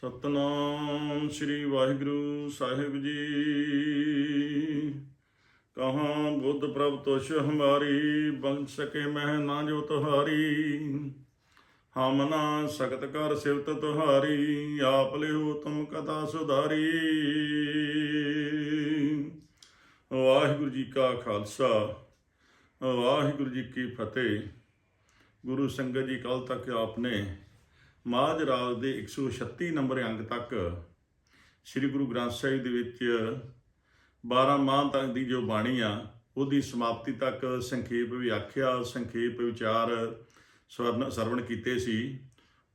ਸਤਨਾਮ ਸ੍ਰੀ ਵਾਹਿਗੁਰੂ ਸਾਹਿਬ ਜੀ। ਕਹਾਂ ਬੁੱਧ ਪ੍ਰਭ ਤੁਸ਼ ਹਮਾਰੀ ਬਨ ਸਕੇ ਮਹਿ ਨਾ ਜੋ ਤੁਹਾਰੀ। ਹਮ ਨਾ ਸਖਤ ਕਰ ਸਿਵਤ ਤੁਹਾਰੀ, ਆਪ ਲਿਓ ਤੁਮ ਕਥਾ ਸੁਧਾਰੀ। ਵਾਹਿਗੁਰੂ ਜੀ ਕਾ ਖਾਲਸਾ, ਵਾਹਿਗੁਰੂ ਜੀ ਕੀ ਫਤਿਹ। ਗੁਰੂ ਸੰਗਤ ਜੀ ਕੱਲ ਤੱਕ ਆਪਨੇ ਮਾਝ ਰਾਗ ਦੇ 136 ਨੰਬਰ ਅੰਗ ਤੱਕ ਸ੍ਰੀ ਗੁਰੂ ਗ੍ਰੰਥ ਸਾਹਿਬ ਦੇ ਵਿੱਚ 12 ਮਾਹ ਤੱਕ ਦੀ ਜੋ ਬਾਣੀ ਆ, ਉਹਦੀ ਸਮਾਪਤੀ ਤੱਕ ਸੰਖੇਪ ਵਿਆਖਿਆ, ਸੰਖੇਪ ਵਿਚਾਰ ਸਵਰਨ, ਸਰਵਣ ਕੀਤੇ ਸੀ।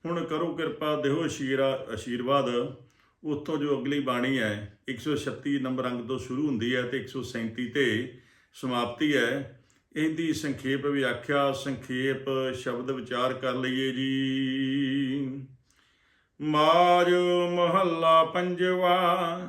ਹੁਣ ਕਰੋ ਕਿਰਪਾ ਦਿਓ ਅਸ਼ੀਰਾ, ਅਸ਼ੀਰਵਾਦ। ਉੱਥੋਂ ਜੋ ਅਗਲੀ ਬਾਣੀ ਹੈ 136 ਨੰਬਰ ਅੰਗ ਤੋਂ ਸ਼ੁਰੂ ਹੁੰਦੀ ਹੈ ਤੇ 137 ਤੇ ਸਮਾਪਤੀ ਹੈ। ਇਹਦੀ ਸੰਖੇਪ ਵਿਆਖਿਆ ਸੰਖੇਪ ਸ਼ਬਦ ਵਿਚਾਰ ਕਰ ਲਈਏ ਜੀ। ਮਾਜ ਮਹੱਲਾ ਪੰਜਵਾ।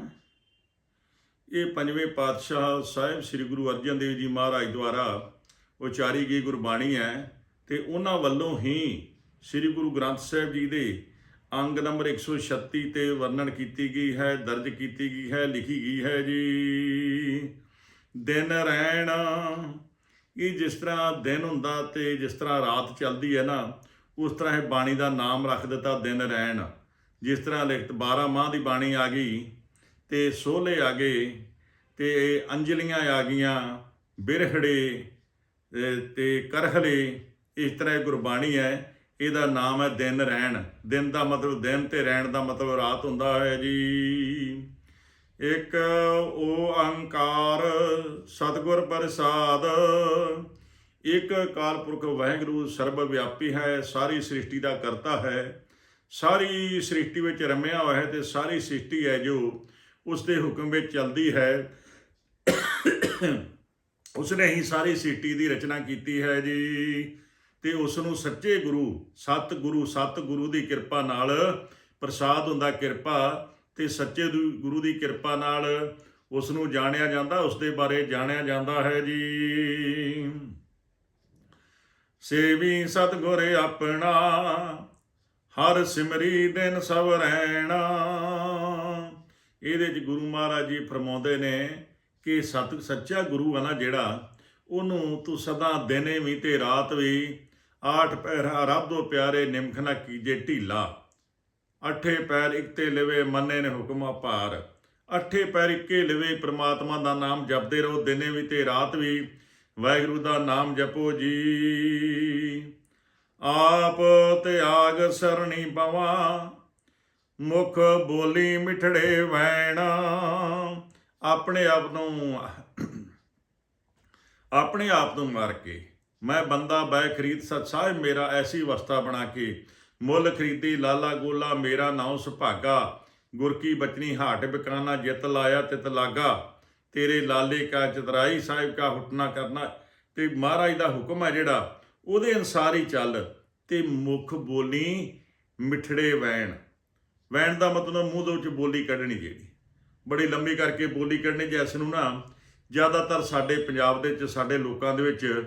ਇਹ ਪੰਜਵੇਂ ਪਾਤਸ਼ਾਹ ਸਾਹਿਬ ਸ੍ਰੀ ਗੁਰੂ ਅਰਜਨ ਦੇਵ ਜੀ ਮਹਾਰਾਜ ਦੁਆਰਾ ਉਚਾਰੀ ਗਈ ਗੁਰਬਾਣੀ ਹੈ ਤੇ ਉਹਨਾਂ ਵੱਲੋਂ ਹੀ ਸ੍ਰੀ ਗੁਰੂ ਗ੍ਰੰਥ ਸਾਹਿਬ ਜੀ ਦੇ ਅੰਗ ਨੰਬਰ 136 ਤੇ ਵਰਣਨ ਕੀਤੀ ਗਈ ਹੈ, ਦਰਜ ਕੀਤੀ ਗਈ ਹੈ, ਲਿਖੀ ਗਈ ਹੈ ਜੀ। ਦਿਨ ਰਹਿਣਾ ਇਹ ਜਿਸ ਤਰ੍ਹਾਂ ਦਿਨ ਹੁੰਦਾ ਤੇ ਜਿਸ ਤਰ੍ਹਾਂ ਰਾਤ ਚੱਲਦੀ ਹੈ ਨਾ, ਉਸ ਤਰ੍ਹਾਂ ਇਹ ਬਾਣੀ ਦਾ ਨਾਮ ਰੱਖ ਦਿੱਤਾ, ਦਿਨ ਰਹਿਣ ਜਿਸ ਤਰ੍ਹਾਂ ਲਿਖਤ 12 ਮਾਹ ਦੀ ਬਾਣੀ ਆ ਗਈ ਤੇ ਸੋਹਲੇ ਆ ਗਏ ਤੇ ਅੰਜਲੀਆਂ ਆ ਗਈਆਂ ਬਿਰਹੜੇ ਤੇ- ਤੇ ਕਰਹਲੇ ਇਸ ਤਰ੍ਹਾਂ ਇਹ ਗੁਰਬਾਣੀ ਹੈ, ਇਹਦਾ ਨਾਮ ਹੈ ਦਿਨ ਰਹਿਣ ਦਿਨ ਦਾ ਮਤਲਬ ਦਿਨ ਤੇ ਰਹਿਣ ਦਾ ਮਤਲਬ ਰਾਤ ਹੁੰਦਾ ਹੈ ਜੀ। ਇੱਕ ਓੰਕਾਰ ਸਤਿਗੁਰ ਪ੍ਰਸਾਦ। ਇੱਕ ਅਕਾਲ ਪੁਰਖ ਵਾਹਿਗੁਰੂ ਸਰਬ ਵਿਆਪੀ ਹੈ, ਸਾਰੀ ਸ੍ਰਿਸ਼ਟੀ ਦਾ ਕਰਤਾ ਹੈ। ਸਾਰੀ ਸ੍ਰਿਸ਼ਟੀ ਵਿੱਚ ਰਮਿਆ ਹੋਇਆ ਹੈ ਤੇ ਸਾਰੀ ਸ੍ਰਿਸ਼ਟੀ ਹੈ ਜੋ ਉਸ ਦੇ ਹੁਕਮ ਵਿੱਚ ਚੱਲਦੀ ਹੈ। ਉਸ ਨੇ ਹੀ ਸਾਰੀ ਸ੍ਰਿਸ਼ਟੀ ਦੀ ਰਚਨਾ ਕੀਤੀ ਹੈ ਜੀ। ਤੇ ਉਸ ਨੂੰ ਸੱਚੇ ਗੁਰੂ ਸਤ ਗੁਰੂ ਸਤ ਗੁਰੂ ਦੀ ਕਿਰਪਾ ਨਾਲ ਪ੍ਰਸਾਦ ਹੁੰਦਾ ਕਿਰਪਾ ਤੇ ਸੱਚੇ ਗੁਰੂ ਦੀ ਕਿਰਪਾ ਨਾਲ ਉਸ ਨੂੰ ਜਾਣਿਆ ਜਾਂਦਾ ਉਸ ਦੇ ਬਾਰੇ ਜਾਣਿਆ ਜਾਂਦਾ ਹੈ ਜੀ। ਸੇਵੀ ਸਤਗੁਰ ਆਪਣਾ, ਹਰ ਸਿਮਰੀ ਦਿਨ ਸਭ ਰਹਿਣਾ। ਇਹਦੇ ਚ ਗੁਰੂ ਮਹਾਰਾਜ ਜੀ ਫਰਮਾਉਂਦੇ ਨੇ ਕਿ ਸਤ, ਸੱਚਾ ਗੁਰੂ ਆ ਨਾ ਜਿਹੜਾ, ਉਹਨੂੰ ਤੂੰ ਸਦਾ ਦਿਨੇ ਵੀ ਤੇ ਰਾਤ ਵੀ ਆਠ ਪਹਿ ਰੱਬ ਦੋ ਪਿਆਰੇ ਨਿਮਖ ਨਾ ਕੀਜੇ ਢੀਲਾ। ਅਠੇ ਪੈਰ ਇੱਕਤੇ ਲਿਵੇ ਮੰਨੇ ਨੇ ਹੁਕਮ ਅਪਾਰ। ਅਠੇ ਪੈਰ ਇੱਕੇ ਲਿਵੇ ਪ੍ਰਮਾਤਮਾ ਦਾ ਨਾਮ ਜਪਦੇ ਰਹੋ, ਦਿਨੇ ਵੀ ਤੇ ਰਾਤ ਵੀ। ਵਾਹਿਗੁਰੂ ਦਾ ਨਾਮ ਜਪੋ ਜੀ। ਆਪ ਤਿਆਗ ਸਰਣੀ ਪਵਾ ਮੁਖ ਬੋਲੀ ਮਿਠੜੇ ਵੈਣਾ। ਆਪਣੇ ਆਪ ਨੂੰ ਆਪਣੇ ਆਪ ਨੂੰ ਮਾਰ ਕੇ, ਮੈਂ ਬੰਦਾ ਬੈ ਖਰੀਦ ਸਤ ਸਾਹਿਬ, ਮੇਰਾ ਐਸੀ ਅਵਸਥਾ ਬਣਾ ਕੇ ਮੁੱਲ ਖਰੀਦੀ, ਲਾਲਾ ਗੋਲਾ, ਮੇਰਾ ਨਾਉ ਸੁਭਾਗਾ ਗੁਰ ਕੀ ਬਚਨੀ ਹਾਟ ਬਿਕਾਨਾ, ਜਿਤ ਲਾਇਆ, ਤਿਤ ਲਾਗਾ। ਤੇਰੇ ਲਾਲੇ ਕਾ ਚਤਰਾਈ, ਸਾਹਿਬ ਕਾ ਹੁਟਨਾ ਕਰਨਾ। ਤੇ ਮਹਾਰਾਜ ਦਾ ਹੁਕਮ ਹੈ ਜਿਹੜਾ, ਉਹਦੇ ਅਨਸਾਰ ਹੀ ਚੱਲ। ਤੇ ਮੁਖ ਬੋਲੀ ਮਿਠੜੇ ਵੈਣ। ਵੈਣ ਦਾ ਮਤਲਬ ਮੂੰਹ ਦੇ ਵਿੱਚ ਬੋਲੀ ਕੱਢਣੀ ਜਿਹੜੀ। ਬੜੀ ਲੰਮੀ ਕਰਕੇ ਬੋਲੀ ਕੱਢਣੀ ਜਿਸ ਨੂੰ ਨਾ ਜ਼ਿਆਦਾਤਰ ਸਾਡੇ ਪੰਜਾਬ ਦੇ ਵਿੱਚ, ਸਾਡੇ ਲੋਕਾਂ ਦੇ ਵਿੱਚ,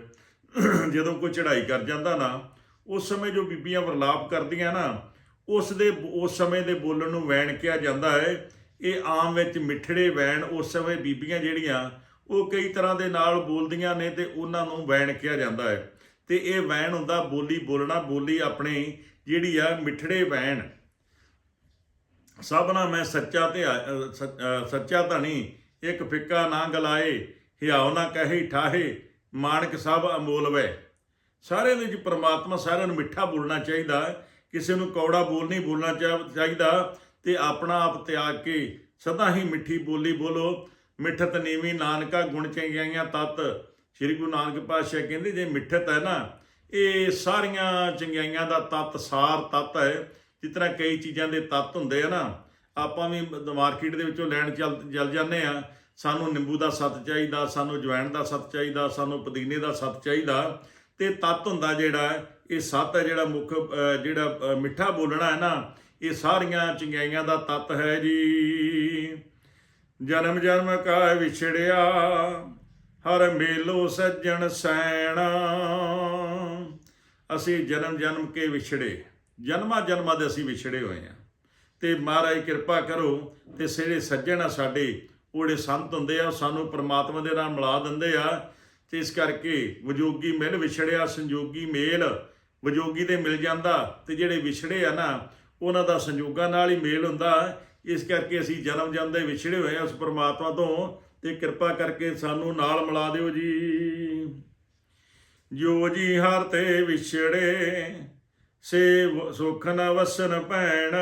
ਜਦੋਂ ਕੋਈ ਚੜ੍ਹਾਈ ਕਰ ਜਾਂਦਾ ਨਾ ਉਸ ਸਮੇਂ ਜੋ ਬੀਬੀਆਂ ਵਰਲਾਪ ਕਰਦੀਆਂ ਨਾ, ਉਸ ਦੇ ਉਸ ਸਮੇਂ ਦੇ ਬੋਲਣ ਨੂੰ ਵੈਣ ਕਿਹਾ ਜਾਂਦਾ ਹੈ। ਇਹ ਆਮ ਵਿੱਚ ਮਿੱਠੜੇ ਵੈਣ ਉਸ ਸਮੇਂ ਬੀਬੀਆਂ ਜਿਹੜੀਆਂ, ਉਹ ਕਈ ਤਰ੍ਹਾਂ ਦੇ ਨਾਲ ਬੋਲਦੀਆਂ ਨੇ ਤੇ ਉਹਨਾਂ ਨੂੰ ਵੈਣ ਕਿਹਾ ਜਾਂਦਾ ਹੈ। ਤੇ ਇਹ ਵੈਣ ਹੁੰਦਾ ਬੋਲੀ ਬੋਲਣਾ, ਬੋਲੀ ਆਪਣੀ ਜਿਹੜੀ ਆ ਮਿੱਠੜੇ ਵੈਣ। ਸਭਨਾ ਮੈਂ ਸੱਚਾ ਤੇ ਸੱਚਾ ਧਣੀ, ਇੱਕ ਫਿੱਕਾ ਨਾ ਗਲਾਏ, ਹਿਆਉ ਨਾ ਕਹੇ ਠਾਹੇ, ਮਾਨਕ ਸਭ ਅਮੋਲ ਵੈ ਸਾਰਿਆਂ ਦੇ ਵਿੱਚ ਪਰਮਾਤਮਾ ਸਾਰਿਆਂ ਨੂੰ ਮਿੱਠਾ ਬੋਲਣਾ ਚਾਹੀਦਾ ਕਿਸੇ ਨੂੰ ਕੌੜਾ ਬੋਲ ਨਹੀਂ ਬੋਲਣਾ ਚਾ- ਚਾਹੀਦਾ। ਤੇ ਆਪਣਾ ਆਪ ਤਿਆਗ ਕੇ ਸਦਾ ਹੀ ਮਿੱਠੀ ਬੋਲੀ ਬੋਲੋ। ਮਿੱਠਤ ਨੀਵੀਂ ਨਾਨਕਾ ਗੁਣ ਚੰਗਿਆਈਆਂ ਤਤ। ਸ੍ਰੀ ਗੁਰੂ ਨਾਨਕ ਪਾਤਸ਼ਾਹ ਕਹਿੰਦੇ, ਜੇ ਮਿੱਠਤ ਹੈ ਨਾ, ਇਹ ਸਾਰੀਆਂ ਚੰਗਿਆਈਆਂ ਦਾ ਤਤ, ਸਾਰ ਤਤ ਹੈ। ਜਿਸ ਤਰ੍ਹਾਂ ਕਈ ਚੀਜ਼ਾਂ ਦੇ ਤੱਤ ਹੁੰਦੇ ਆ ਨਾ, ਆਪਾਂ ਵੀ ਮਾਰਕੀਟ ਦੇ ਵਿੱਚੋਂ ਲੈਣ ਚੱਲ ਚੱਲ ਜਾਂਦੇ ਆ। ਸਾਨੂੰ ਨਿੰਬੂ ਦਾ ਸੱਤ ਚਾਹੀਦਾ, ਸਾਨੂੰ ਜਵੈਣ ਦਾ ਸੱਤ ਚਾਹੀਦਾ, ਸਾਨੂੰ ਪੁਦੀਨੇ ਦਾ ਸੱਤ ਚਾਹੀਦਾ। ਤੇ ਤੱਤ ਹੁੰਦਾ ਜਿਹੜਾ ਇਹ ਸੱਤ ਹੈ ਜਿਹੜਾ ਮੁੱਖ ਜਿਹੜਾ ਮਿੱਠਾ ਬੋਲਣਾ ਹੈ ਨਾ, ਇਹ ਸਾਰੀਆਂ ਚੰਗਿਆਈਆਂ ਦਾ ਤੱਤ ਹੈ ਜੀ। ਜਨਮ ਜਨਮ ਕਾ ਵਿਛੜਿਆ, ਹਰ ਮੇਲੋ ਸੱਜਣ ਸੈਣਾ। ਅਸੀਂ ਜਨਮ ਜਨਮ ਕੇ ਵਿਛੜੇ, ਜਨਮਾਂ ਜਨਮਾਂ ਦੇ ਅਸੀਂ ਵਿਛੜੇ ਹੋਏ ਹਾਂ। ਤੇ ਮਹਾਰਾਜ ਕਿਰਪਾ ਕਰੋ, ਤੇ ਜਿਹੜੇ ਸੱਜਣ ਆ ਸਾਡੇ, ਉਹ ਜਿਹੜੇ ਸੰਤ ਹੁੰਦੇ ਆ, ਉਹ ਸਾਨੂੰ ਪ੍ਰਮਾਤਮਾ ਦੇ ਨਾਲ ਮਿਲਾ ਦਿੰਦੇ ਆ ਤੇ ਇਸ ਕਰਕੇ ਵਿਜੋਗੀ ਮਿਲ ਵਿਛੜਿਆ, ਸੰਜੋਗੀ ਮੇਲ ਵਿਜੋਗੀ ਦੇ ਮਿਲ ਜਾਂਦਾ ਤੇ ਜਿਹੜੇ ਵਿਛੜੇ ਆ ਨਾ, ਉਹਨਾਂ ਦਾ ਸੰਜੋਗਾਂ ਨਾਲ ਹੀ ਮੇਲ ਹੁੰਦਾ। ਇਸ ਕਰਕੇ ਅਸੀਂ ਜਨਮ ਜਾਂਦੇ ਵਿਛੜੇ ਹੋਏ ਆ ਉਸ ਪ੍ਰਮਾਤਮਾ ਤੋਂ ਤੇ ਕਿਰਪਾ ਕਰਕੇ ਸਾਨੂੰ ਨਾਲ ਮਿਲਾ ਦਿਓ ਜੀ। ਜੋ ਜੀ ਹਰ ਤੇ ਵਿਛੜੇ, ਸੇ ਵ- ਸੁਖ ਨ ਵਸਨ ਭੈਣ।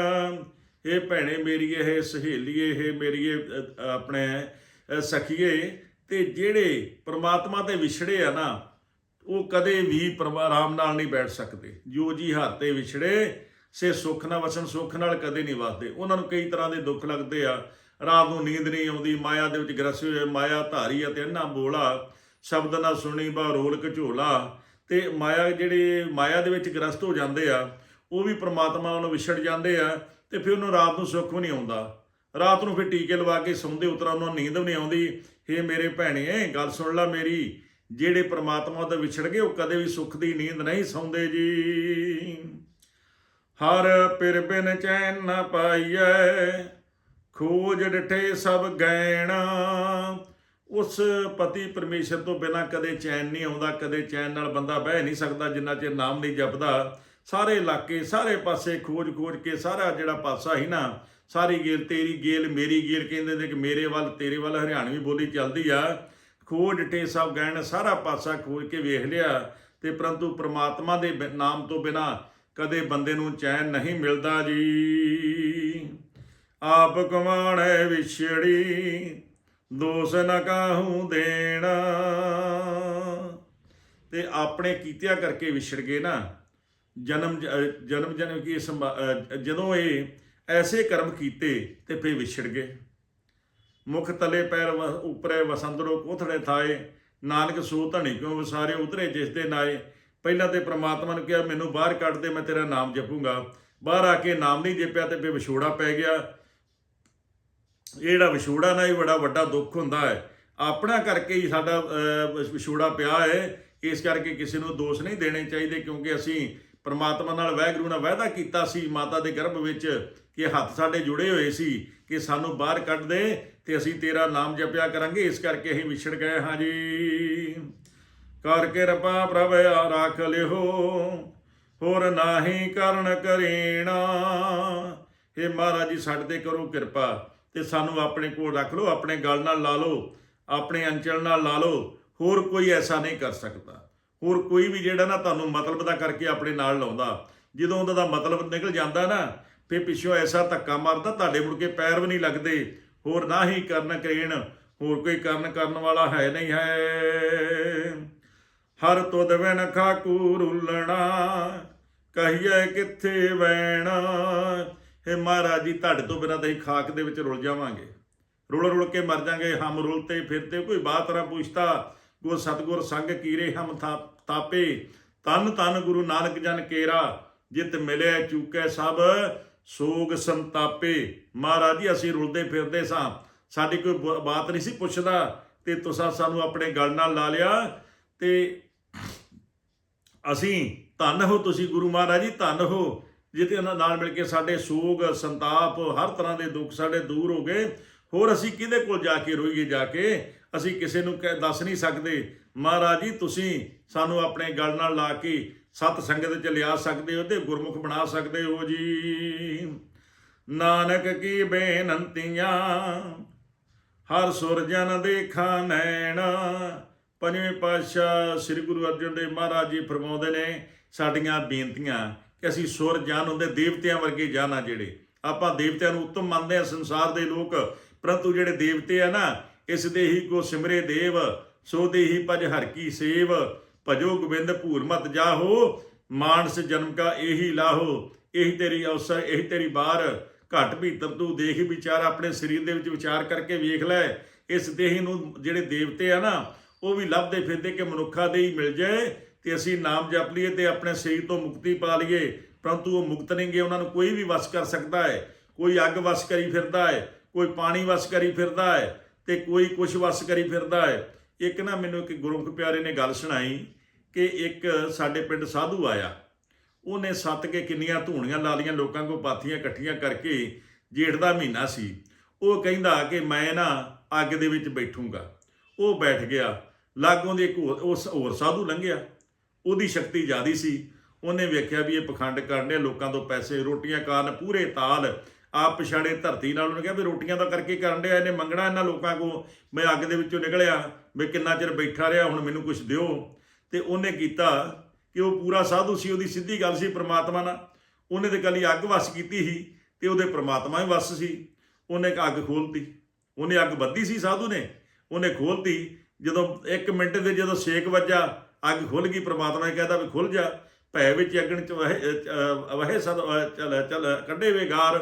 ਇਹ ਭੈਣੇ ਮੇਰੀਏ ਇਹ ਸਹੇਲੀਏ ਇਹ ਮੇਰੀਏ ਆਪਣੇ ਸਖੀਏ ਤੇ ਜਿਹੜੇ ਪ੍ਰਮਾਤਮਾ ਤੇ ਵਿਛੜੇ ਆ ਨਾ, ਉਹ ਕਦੇ ਵੀ ਪਰਮਾ- ਆਰਾਮ ਨਾਲ ਨਹੀਂ ਬੈਠ ਸਕਦੇ। ਜੋ ਜੀ ਹਰ ਤੇ ਵਿਛੜੇ, ਸੇ ਸੁੱਖ ਨਾ ਵਸਣ, ਸੁੱਖ ਨਾਲ ਕਦੇ ਨਹੀਂ ਵਸਦੇ ਉਹਨਾਂ ਨੂੰ ਕਈ ਤਰ੍ਹਾਂ ਦੇ ਦੁੱਖ ਲੱਗਦੇ ਆ। ਰਾਤ ਨੂੰ ਨੀਂਦ ਨਹੀਂ ਆਉਂਦੀ, ਮਾਇਆ ਦੇ ਵਿੱਚ ਗਰਸੇ ਹੋਏ ਮਾਇਆ ਧਾਰੀ ਅਤੇ ਅੰਨਾ ਬੋਲਾ, ਸ਼ਬਦ ਨਾ ਸੁਣੀ, ਬਾ ਰੋਲ ਘਝੋਲਾ ਤੇ ਮਾਇਆ ਜਿਹੜੇ, ਮਾਇਆ ਦੇ ਵਿੱਚ ਗ੍ਰਸਤ ਹੋ ਜਾਂਦੇ ਆ, ਉਹ ਵੀ ਪ੍ਰਮਾਤਮਾ ਨੂੰ ਵਿਛੜ ਜਾਂਦੇ ਆ ਤੇ ਫਿਰ ਉਹਨੂੰ ਰਾਤ ਨੂੰ ਸੁੱਖ ਵੀ ਨਹੀਂ ਆਉਂਦਾ। ਰਾਤ ਨੂੰ ਫਿਰ ਟੀਕੇ ਲਵਾ ਕੇ ਸੌਂਦੇ ਉਤਰਾ ਉਹਨਾਂ ਨੂੰ ਨੀਂਦ ਵੀ ਨਹੀਂ ਆਉਂਦੀ। ਹੇ ਮੇਰੇ ਭੈਣੇ, ਗੱਲ ਸੁਣ ਲੈ ਮੇਰੀ, ਜਿਹੜੇ ਪ੍ਰਮਾਤਮਾ ਤੋਂ ਵਿਛੜ ਗਏ, ਉਹ ਕਦੇ ਵੀ ਸੁੱਖ ਦੀ ਨੀਂਦ ਨਹੀਂ ਸੌਂਦੇ ਜੀ। ਹਰ ਪਿਰ ਬਿਨ ਚੈਨ ਨਾ ਪਾਈਐ, ਖੋਜ ਡਠੇ ਸਭ ਗੈਣ ਉਸ ਪਤੀ ਪਰਮੇਸ਼ਰ ਤੋਂ ਬਿਨਾ ਕਦੇ ਚੈਨ ਨਹੀਂ ਆਉਂਦਾ, ਕਦੇ ਚੈਨ ਨਾਲ ਬੰਦਾ ਬਹਿ ਨਹੀਂ ਸਕਦਾ, ਜਿੰਨਾ ਚਿਰ ਨਾਮ ਨਹੀਂ ਜਪਦਾ। ਸਾਰੇ ਇਲਾਕੇ, ਸਾਰੇ ਪਾਸੇ ਖੋਜ ਖੋਜ ਕੇ ਸਾਰਾ ਜਿਹੜਾ ਪਾਸਾ ਹੀ ਨਾ ਸਾਰੀ ਗੇਲ, ਤੇਰੀ ਗੇਲ, ਮੇਰੀ ਗੇਲ ਕਹਿੰਦੇ ਨੇ ਕਿ ਮੇਰੇ ਵੱਲ, ਤੇਰੇ ਵੱਲ ਹਰਿਆਣਵੀ ਬੋਲੀ ਚੱਲਦੀ ਆ। ਖੋਜ ਡਟੇ ਸਭ ਗਹਿਣ ਸਾਰਾ ਪਾਸਾ ਖੋਜ ਕੇ ਵੇਖ ਲਿਆ ਤੇ ਪਰੰਤੂ ਪ੍ਰਮਾਤਮਾ ਦੇ ਬਿ- ਨਾਮ ਤੋਂ ਬਿਨਾ ਕਦੇ ਬੰਦੇ ਨੂੰ ਚੈਨ ਨਹੀਂ ਮਿਲਦਾ ਜੀ। ਆਪ ਕਮਾਣੇ ਵਿਛੜੀ, ਦੋਸ ਨ ਕਾਹੂ ਦੇਣਾ। ਤੇ ਆਪਣੇ ਕੀਤਿਆਂ ਕਰਕੇ ਵਿਛੜ ਗਏ ਨਾ। ਜਨਮ ਜ- ਜਨਮ ਜਨਮ ਕੀ ਸੰਭਾ- ਜਦੋਂ ਇਹ ਐਸੇ ਕਰਮ ਕੀਤੇ ਤੇ ਫੇ ਵਿਛੜ ਗਏ। ਮੁਖ ਤਲੇ ਪੈਰ ਵ- ਉਪਰੇ ਵਸੰਦਰੋ ਕੋਥੜੇ ਥਾਏ। ਨਾਨਕ ਸੋ ਧਣੀ ਕਿਉ ਵਿਸਾਰੇ ਉਤਰੇ ਜਿਸ ਦੇ ਨਾਏ। ਪਹਿਲਾਂ ਤੇ ਪ੍ਰਮਾਤਮਾ ਨੂੰ ਕਿਹਾ, ਮੈਨੂੰ ਬਾਹਰ ਕੱਢ ਦੇ, ਮੈਂ ਤੇਰਾ ਨਾਮ ਜਪੂੰਗਾ। ਬਾਹਰ ਆ ਕੇ ਨਾਮ ਨਹੀਂ ਜਪਿਆ ਤੇ ਫੇ ਵਿਛੋੜਾ ਪੈ ਗਿਆ। ਇਹ ਜਿਹੜਾ ਵਿਛੋੜਾ ਨਾ, ਇਹ ਬੜਾ ਵੱਡਾ ਦੁੱਖ ਹੁੰਦਾ ਹੈ। ਆਪਣਾ ਕਰਕੇ ਹੀ ਸਾਡਾ ਵਿਛੋੜਾ ਪਿਆ ਹੈ। ਇਸ ਕਰਕੇ ਕਿਸੇ ਨੂੰ ਦੋਸ਼ ਨਹੀਂ ਦੇਣੇ ਚਾਹੀਦੇ, ਕਿਉਂਕਿ ਅਸੀਂ ਪਰਮਾਤਮਾ ਨਾਲ ਵਾਹਿਗੁਰੂ ਨਾਲ ਵਾਅਦਾ ਕੀਤਾ ਸੀ ਮਾਤਾ ਦੇ ਗਰਭ ਵਿੱਚ ਕਿ ਹੱਥ ਸਾਡੇ ਜੁੜੇ ਹੋਏ ਸੀ ਕਿ ਸਾਨੂੰ ਬਾਹਰ ਕੱਢ ਦੇ ਤੇ ਅਸੀਂ ਤੇਰਾ ਨਾਮ ਜਪਿਆ ਕਰਾਂਗੇ। ਇਸ ਕਰਕੇ ਅਸੀਂ ਵਿਛੜ ਗਏ ਹਾਂ ਜੀ। ਕਰ ਕਿਰਪਾ ਪ੍ਰਭ ਰਾਖ ਲਿਓ, ਹੋਰ ਨਾਹੀ ਕਰਨ ਕਰੇਣਾ। हे ਮਹਾਰਾਜ ਜੀ, ਸਾਡੇ ਤੇ ਕਰੋ ਕਿਰਪਾ ਤੇ ਸਾਨੂੰ ਆਪਣੇ ਕੋਲ ਰੱਖ ਲਓ, ਆਪਣੇ ਗਲ ਨਾਲ ਲਾ ਲਓ, ਆਪਣੇ ਅੰਚਲ ਨਾਲ ਲਾ ਲਓ, ਹੋਰ ਕੋਈ ਐਸਾ ਨਹੀਂ ਕਰ ਸਕਦਾ। ਹੋਰ ਕੋਈ ਵੀ ਜਿਹੜਾ ਨਾ ਤੁਹਾਨੂੰ ਮਤਲਬ ਦਾ ਕਰਕੇ ਆਪਣੇ ਨਾਲ ਲਾਉਂਦਾ। ਜਦੋਂ ਉਹਦਾ ਦਾ ਮਤਲਬ ਨਿਕਲ ਜਾਂਦਾ ਨਾ ਫੇ ਪਿੱਛੋਂ ਐਸਾ ਧੱਕਾ ਮਾਰਦਾ, ਤੁਹਾਡੇ ਮੁੜ ਕੇ ਪੈਰ ਵੀ ਨਹੀਂ ਲੱਗਦੇ। ਹੋਰ ਨਾ ਹੀ ਕਰਨ ਕਰੇਣ, ਹੋਰ ਕੋਈ ਕਰਨ ਕਰਨ ਵਾਲਾ ਹੈ ਨਹੀਂ ਹੈ। ਹਰ ਤੁਧ ਵਿਨ ਖਾਕੂ ਰੁਲਣਾ ਕਹੀਏ ਕਿੱਥੇ ਵੈਣਾ ਹੇ ਮਹਾਰਾਜ ਜੀ, ਤੁਹਾਡੇ ਤੋਂ ਬਿਨਾਂ ਤਾਂ ਹੀ ਖਾਕ ਦੇ ਵਿੱਚ ਰੁਲ ਜਾਵਾਂਗੇ। ਰੁਲ ਰੁਲ ਕੇ ਮਰ ਜਾਾਂਗੇ, ਹਮ ਰੁਲਤੇ ਫਿਰਤੇ ਕੋਈ ਬਾਤ ਨਾ ਪੁੱਛਤਾ ਗੁਰ ਸਤਗੁਰ ਸੰਗ ਕੀਰੇ ਹਮ ਥਾ- ਤਾਪੇ ਤਨ ਤਨ ਗੁਰੂ ਨਾਨਕ ਜਨ ਕੇਰਾ, ਜਿਤ ਮਿਲਿਆ ਚੂਕੈ ਸਭ, ਸੋਗ ਸੰਤਾਪੇ। ਮਹਾਰਾਜ ਜੀ, ਅਸੀਂ ਰੁਲਦੇ ਫਿਰਦੇ ਸਾਂ। ਸਾਡੀ ਕੋਈ ਬ- ਬਾਤ ਨਹੀਂ ਸੀ ਪੁੱਛਦਾ, ਤੇ ਤੁਸੀਂ ਸਾਨੂੰ ਆਪਣੇ ਗਲ ਨਾਲ ਲਾ ਲਿਆ, ਤੇ ਅਸੀਂ ਧੰਨ ਹੋ ਤੁਸੀਂ ਗੁਰੂ ਮਹਾਰਾਜ ਜੀ, ਧੰਨ ਹੋ। ਜਿਹਦੇ ਉਹਨਾਂ ਨਾਲ ਮਿਲ ਕੇ ਸਾਡੇ ਸੋਗ, ਸੰਤਾਪ, ਹਰ ਤਰ੍ਹਾਂ ਦੇ ਦੁੱਖ ਸਾਡੇ ਦੂਰ ਹੋ ਗਏ। ਹੋਰ ਅਸੀਂ ਕਿਹਦੇ ਕੋਲ ਜਾ ਕੇ ਰੋਈਏ ਜਾ ਕੇ? ਅਸੀਂ ਕਿਸੇ ਨੂੰ ਕਹਿ ਦੱਸ ਨਹੀਂ ਸਕਦੇ, ਮਹਾਰਾਜ ਜੀ, ਤੁਸੀਂ ਸਾਨੂੰ ਆਪਣੇ ਗੱਲ ਨਾਲ ਲਾ ਕੇ ਸਤ ਸੰਗਤ ਚ ਲਿਆ ਸਕਦੇ ਹੋ ਤੇ ਗੁਰਮੁਖ ਬਣਾ ਸਕਦੇ ਹੋ ਜੀ। ਨਾਨਕ ਕੀ ਬੇਨੰਤੀਆਂ, ਹਰ ਸੁਰਜਨ ਦੇਖਾ ਨੈਣ। ਪੰਜਵੇਂ ਪਾਤਸ਼ਾਹ ਸ੍ਰੀ ਗੁਰੂ ਅਰਜਨ ਦੇਵ ਮਹਾਰਾਜ ਜੀ ਫਰਮਾਉਂਦੇ ਨੇ ਸਾਡੀਆਂ ਬੇਨਤੀਆਂ ਕਿ ਅਸੀਂ ਸੁਰ ਜਾਨ ਹੁੰਦੇ ਦੇਵਤਿਆਂ ਵਰਗੇ ਜਾਨਾ ਜਿਹੜੇ ਆਪਾਂ ਦੇਵਤਿਆਂ ਨੂੰ ਉੱਤਮ ਮੰਨਦੇ ਆ ਸੰਸਾਰ ਦੇ ਲੋਕ, ਪਰੰਤੂ ਜਿਹੜੇ ਦੇਵਤੇ ਆ ਨਾ ਇਸ ਦੇਹੀ ਕੋ ਸਿਮਰੇ ਦੇਵ, ਸੋ ਦੇਹੀ ਭਜ ਹਰ ਕੀ ਸੇਵ। ਭਜੋ ਗੋਬਿੰਦ ਭੂਰ ਮਤ ਜਾਹੋ, ਮਾਨਸ ਜਨਮ ਕਾ ਇਹੀ ਲਾਹੋ। ਇਹੀ ਤੇਰੀ ਅਵਸਰ, ਇਹੀ ਤੇਰੀ ਬਾਰ। ਘਟ ਭੀਤਰ ਤੂੰ ਦੇਖ ਵਿਚਾਰ, ਆਪਣੇ ਸਰੀਰ ਦੇ ਵਿੱਚ ਵਿਚਾਰ ਕਰਕੇ ਵੇਖ ਲੈ। ਇਸ ਦੇਹੀ ਨੂੰ ਜਿਹੜੇ ਦੇਵਤੇ ਆ ਨਾ, ਉਹ ਵੀ ਲੱਭਦੇ ਫਿਰਦੇ ਕਿ ਮਨੁੱਖਾ ਦੇ ਹੀ ਮਿਲ ਜਾਏ, ਤੇ ਅਸੀਂ ਨਾਮ ਜਪ ਲਈਏ ਤੇ ਆਪਣੇ ਸਰੀਰ ਤੋਂ ਮੁਕਤੀ ਪਾ ਲਈਏ। ਪਰੰਤੂ ਉਹ ਮੁਕਤ ਨਹੀਂਗੇ ਉਹਨਾਂ ਨੂੰ ਕੋਈ ਵੀ ਵਸ ਕਰ ਸਕਦਾ ਹੈ। ਕੋਈ ਅੱਗ ਵਸ ਕਰੀ ਫਿਰਦਾ ਹੈ, ਕੋਈ ਪਾਣੀ ਵਸ ਕਰੀ ਫਿਰਦਾ ਹੈ। ਤੇ ਕੋਈ ਕੁਛ ਵਸ ਕਰੀ ਫਿਰਦਾ ਹੈ। ਇੱਕ ਨਾ ਮੈਨੂੰ ਇੱਕ ਗੁਰਮੁਖ ਪਿਆਰੇ ਨੇ ਗੱਲ ਸੁਣਾਈ ਕਿ ਇੱਕ ਸਾਡੇ ਪਿੰਡ ਸਾਧੂ ਆਇਆ। ਉਹਨੇ ਸੱਤ ਕੇ ਕਿੰਨੀਆਂ ਧੂਣੀਆਂ ਲਾ ਲੀਆਂ ਲੋਕਾਂ ਕੋ ਪਾਥੀਆਂ ਇਕੱਠੀਆਂ ਕਰਕੇ ਜੇਠ ਦਾ ਮਹੀਨਾ ਸੀ। ਉਹ ਕਹਿੰਦਾ ਕਿ ਮੈਂ ਨਾ ਅੱਗ ਦੇ ਵਿੱਚ ਬੈਠੂੰਗਾ। ਉਹ ਬੈਠ ਗਿਆ। ਲਾਗੋਂ ਦੇ ਇੱਕ ਹੋਰ- ਉਸ ਹੋਰ ਸਾਧੂ ਲੰਘਿਆ। ਉਹਦੀ ਸ਼ਕਤੀ ਜ਼ਿਆਦੀ ਸੀ। ਉਹਨੇ ਵੇਖਿਆ ਵੀ ਇਹ ਪਖੰਡ ਕਰਨ ਕਰਨੇ ਲੋਕਾਂ ਤੋਂ ਪੈਸੇ, ਰੋਟੀਆਂ ਕਾਰਨ ਪੂਰੇ ਤਾਲ ਆਪ ਪਛਾੜੇ ਧਰਤੀ ਨਾਲ ਉਹਨੇ ਕਿਹਾ ਵੀ ਰੋਟੀਆਂ ਤਾਂ ਕਰਕੇ ਕਰਨ ਡਿਆ, ਇਹਨੇ ਮੰਗਣਾ ਇਹਨਾਂ ਲੋਕਾਂ ਕੋ ਮੈਂ ਅੱਗ ਦੇ ਵਿੱਚੋਂ ਨਿਕਲਿਆ, ਵੀ ਕਿੰਨਾ ਚਿਰ ਬੈਠਾ ਰਿਹਾ, ਹੁਣ ਮੈਨੂੰ ਕੁਝ ਦਿਓ। ਤੇ ਉਹਨੇ ਕੀਤਾ ਕਿ ਉਹ ਪੂਰਾ ਸਾਧੂ ਸੀ, ਉਹਦੀ ਸਿੱਧੀ ਗੱਲ ਸੀ ਪ੍ਰਮਾਤਮਾ ਨਾਲ। ਉਹਨੇ ਤੇ ਕੱਲੀ ਅੱਗ ਵਸ ਕੀਤੀ ਸੀ ਤੇ ਉਹਦੇ ਪ੍ਰਮਾਤਮਾ ਹੀ ਵਸ ਸੀ। ਉਹਨੇ ਇੱਕ ਅੱਗ ਖੋਲਤੀ ਉਹਨੇ ਅੱਗ ਬੱਧੀ ਸੀ ਸਾਧੂ ਨੇ। ਉਹਨੇ ਖੋਲਤੀ ਜਦੋਂ 1 ਮਿੰਟ ਦੇ ਜਦੋਂ ਛੇਕ ਵੱਜਾ, ਅੱਗ ਖੁੱਲ ਗਈ, ਪ੍ਰਮਾਤਮਾ ਨੇ ਕਹਿੰਦਾ ਵੀ ਖੁੱਲ ਜਾ। ਭੈ ਵਿੱਚ ਅਗਣ ਚ ਵਹੇ ਵਹੇ ਸਦ ਚਲ ਚੱਲ ਚੱਲ, ਕੱਢੇ ਵੇਗਾਰ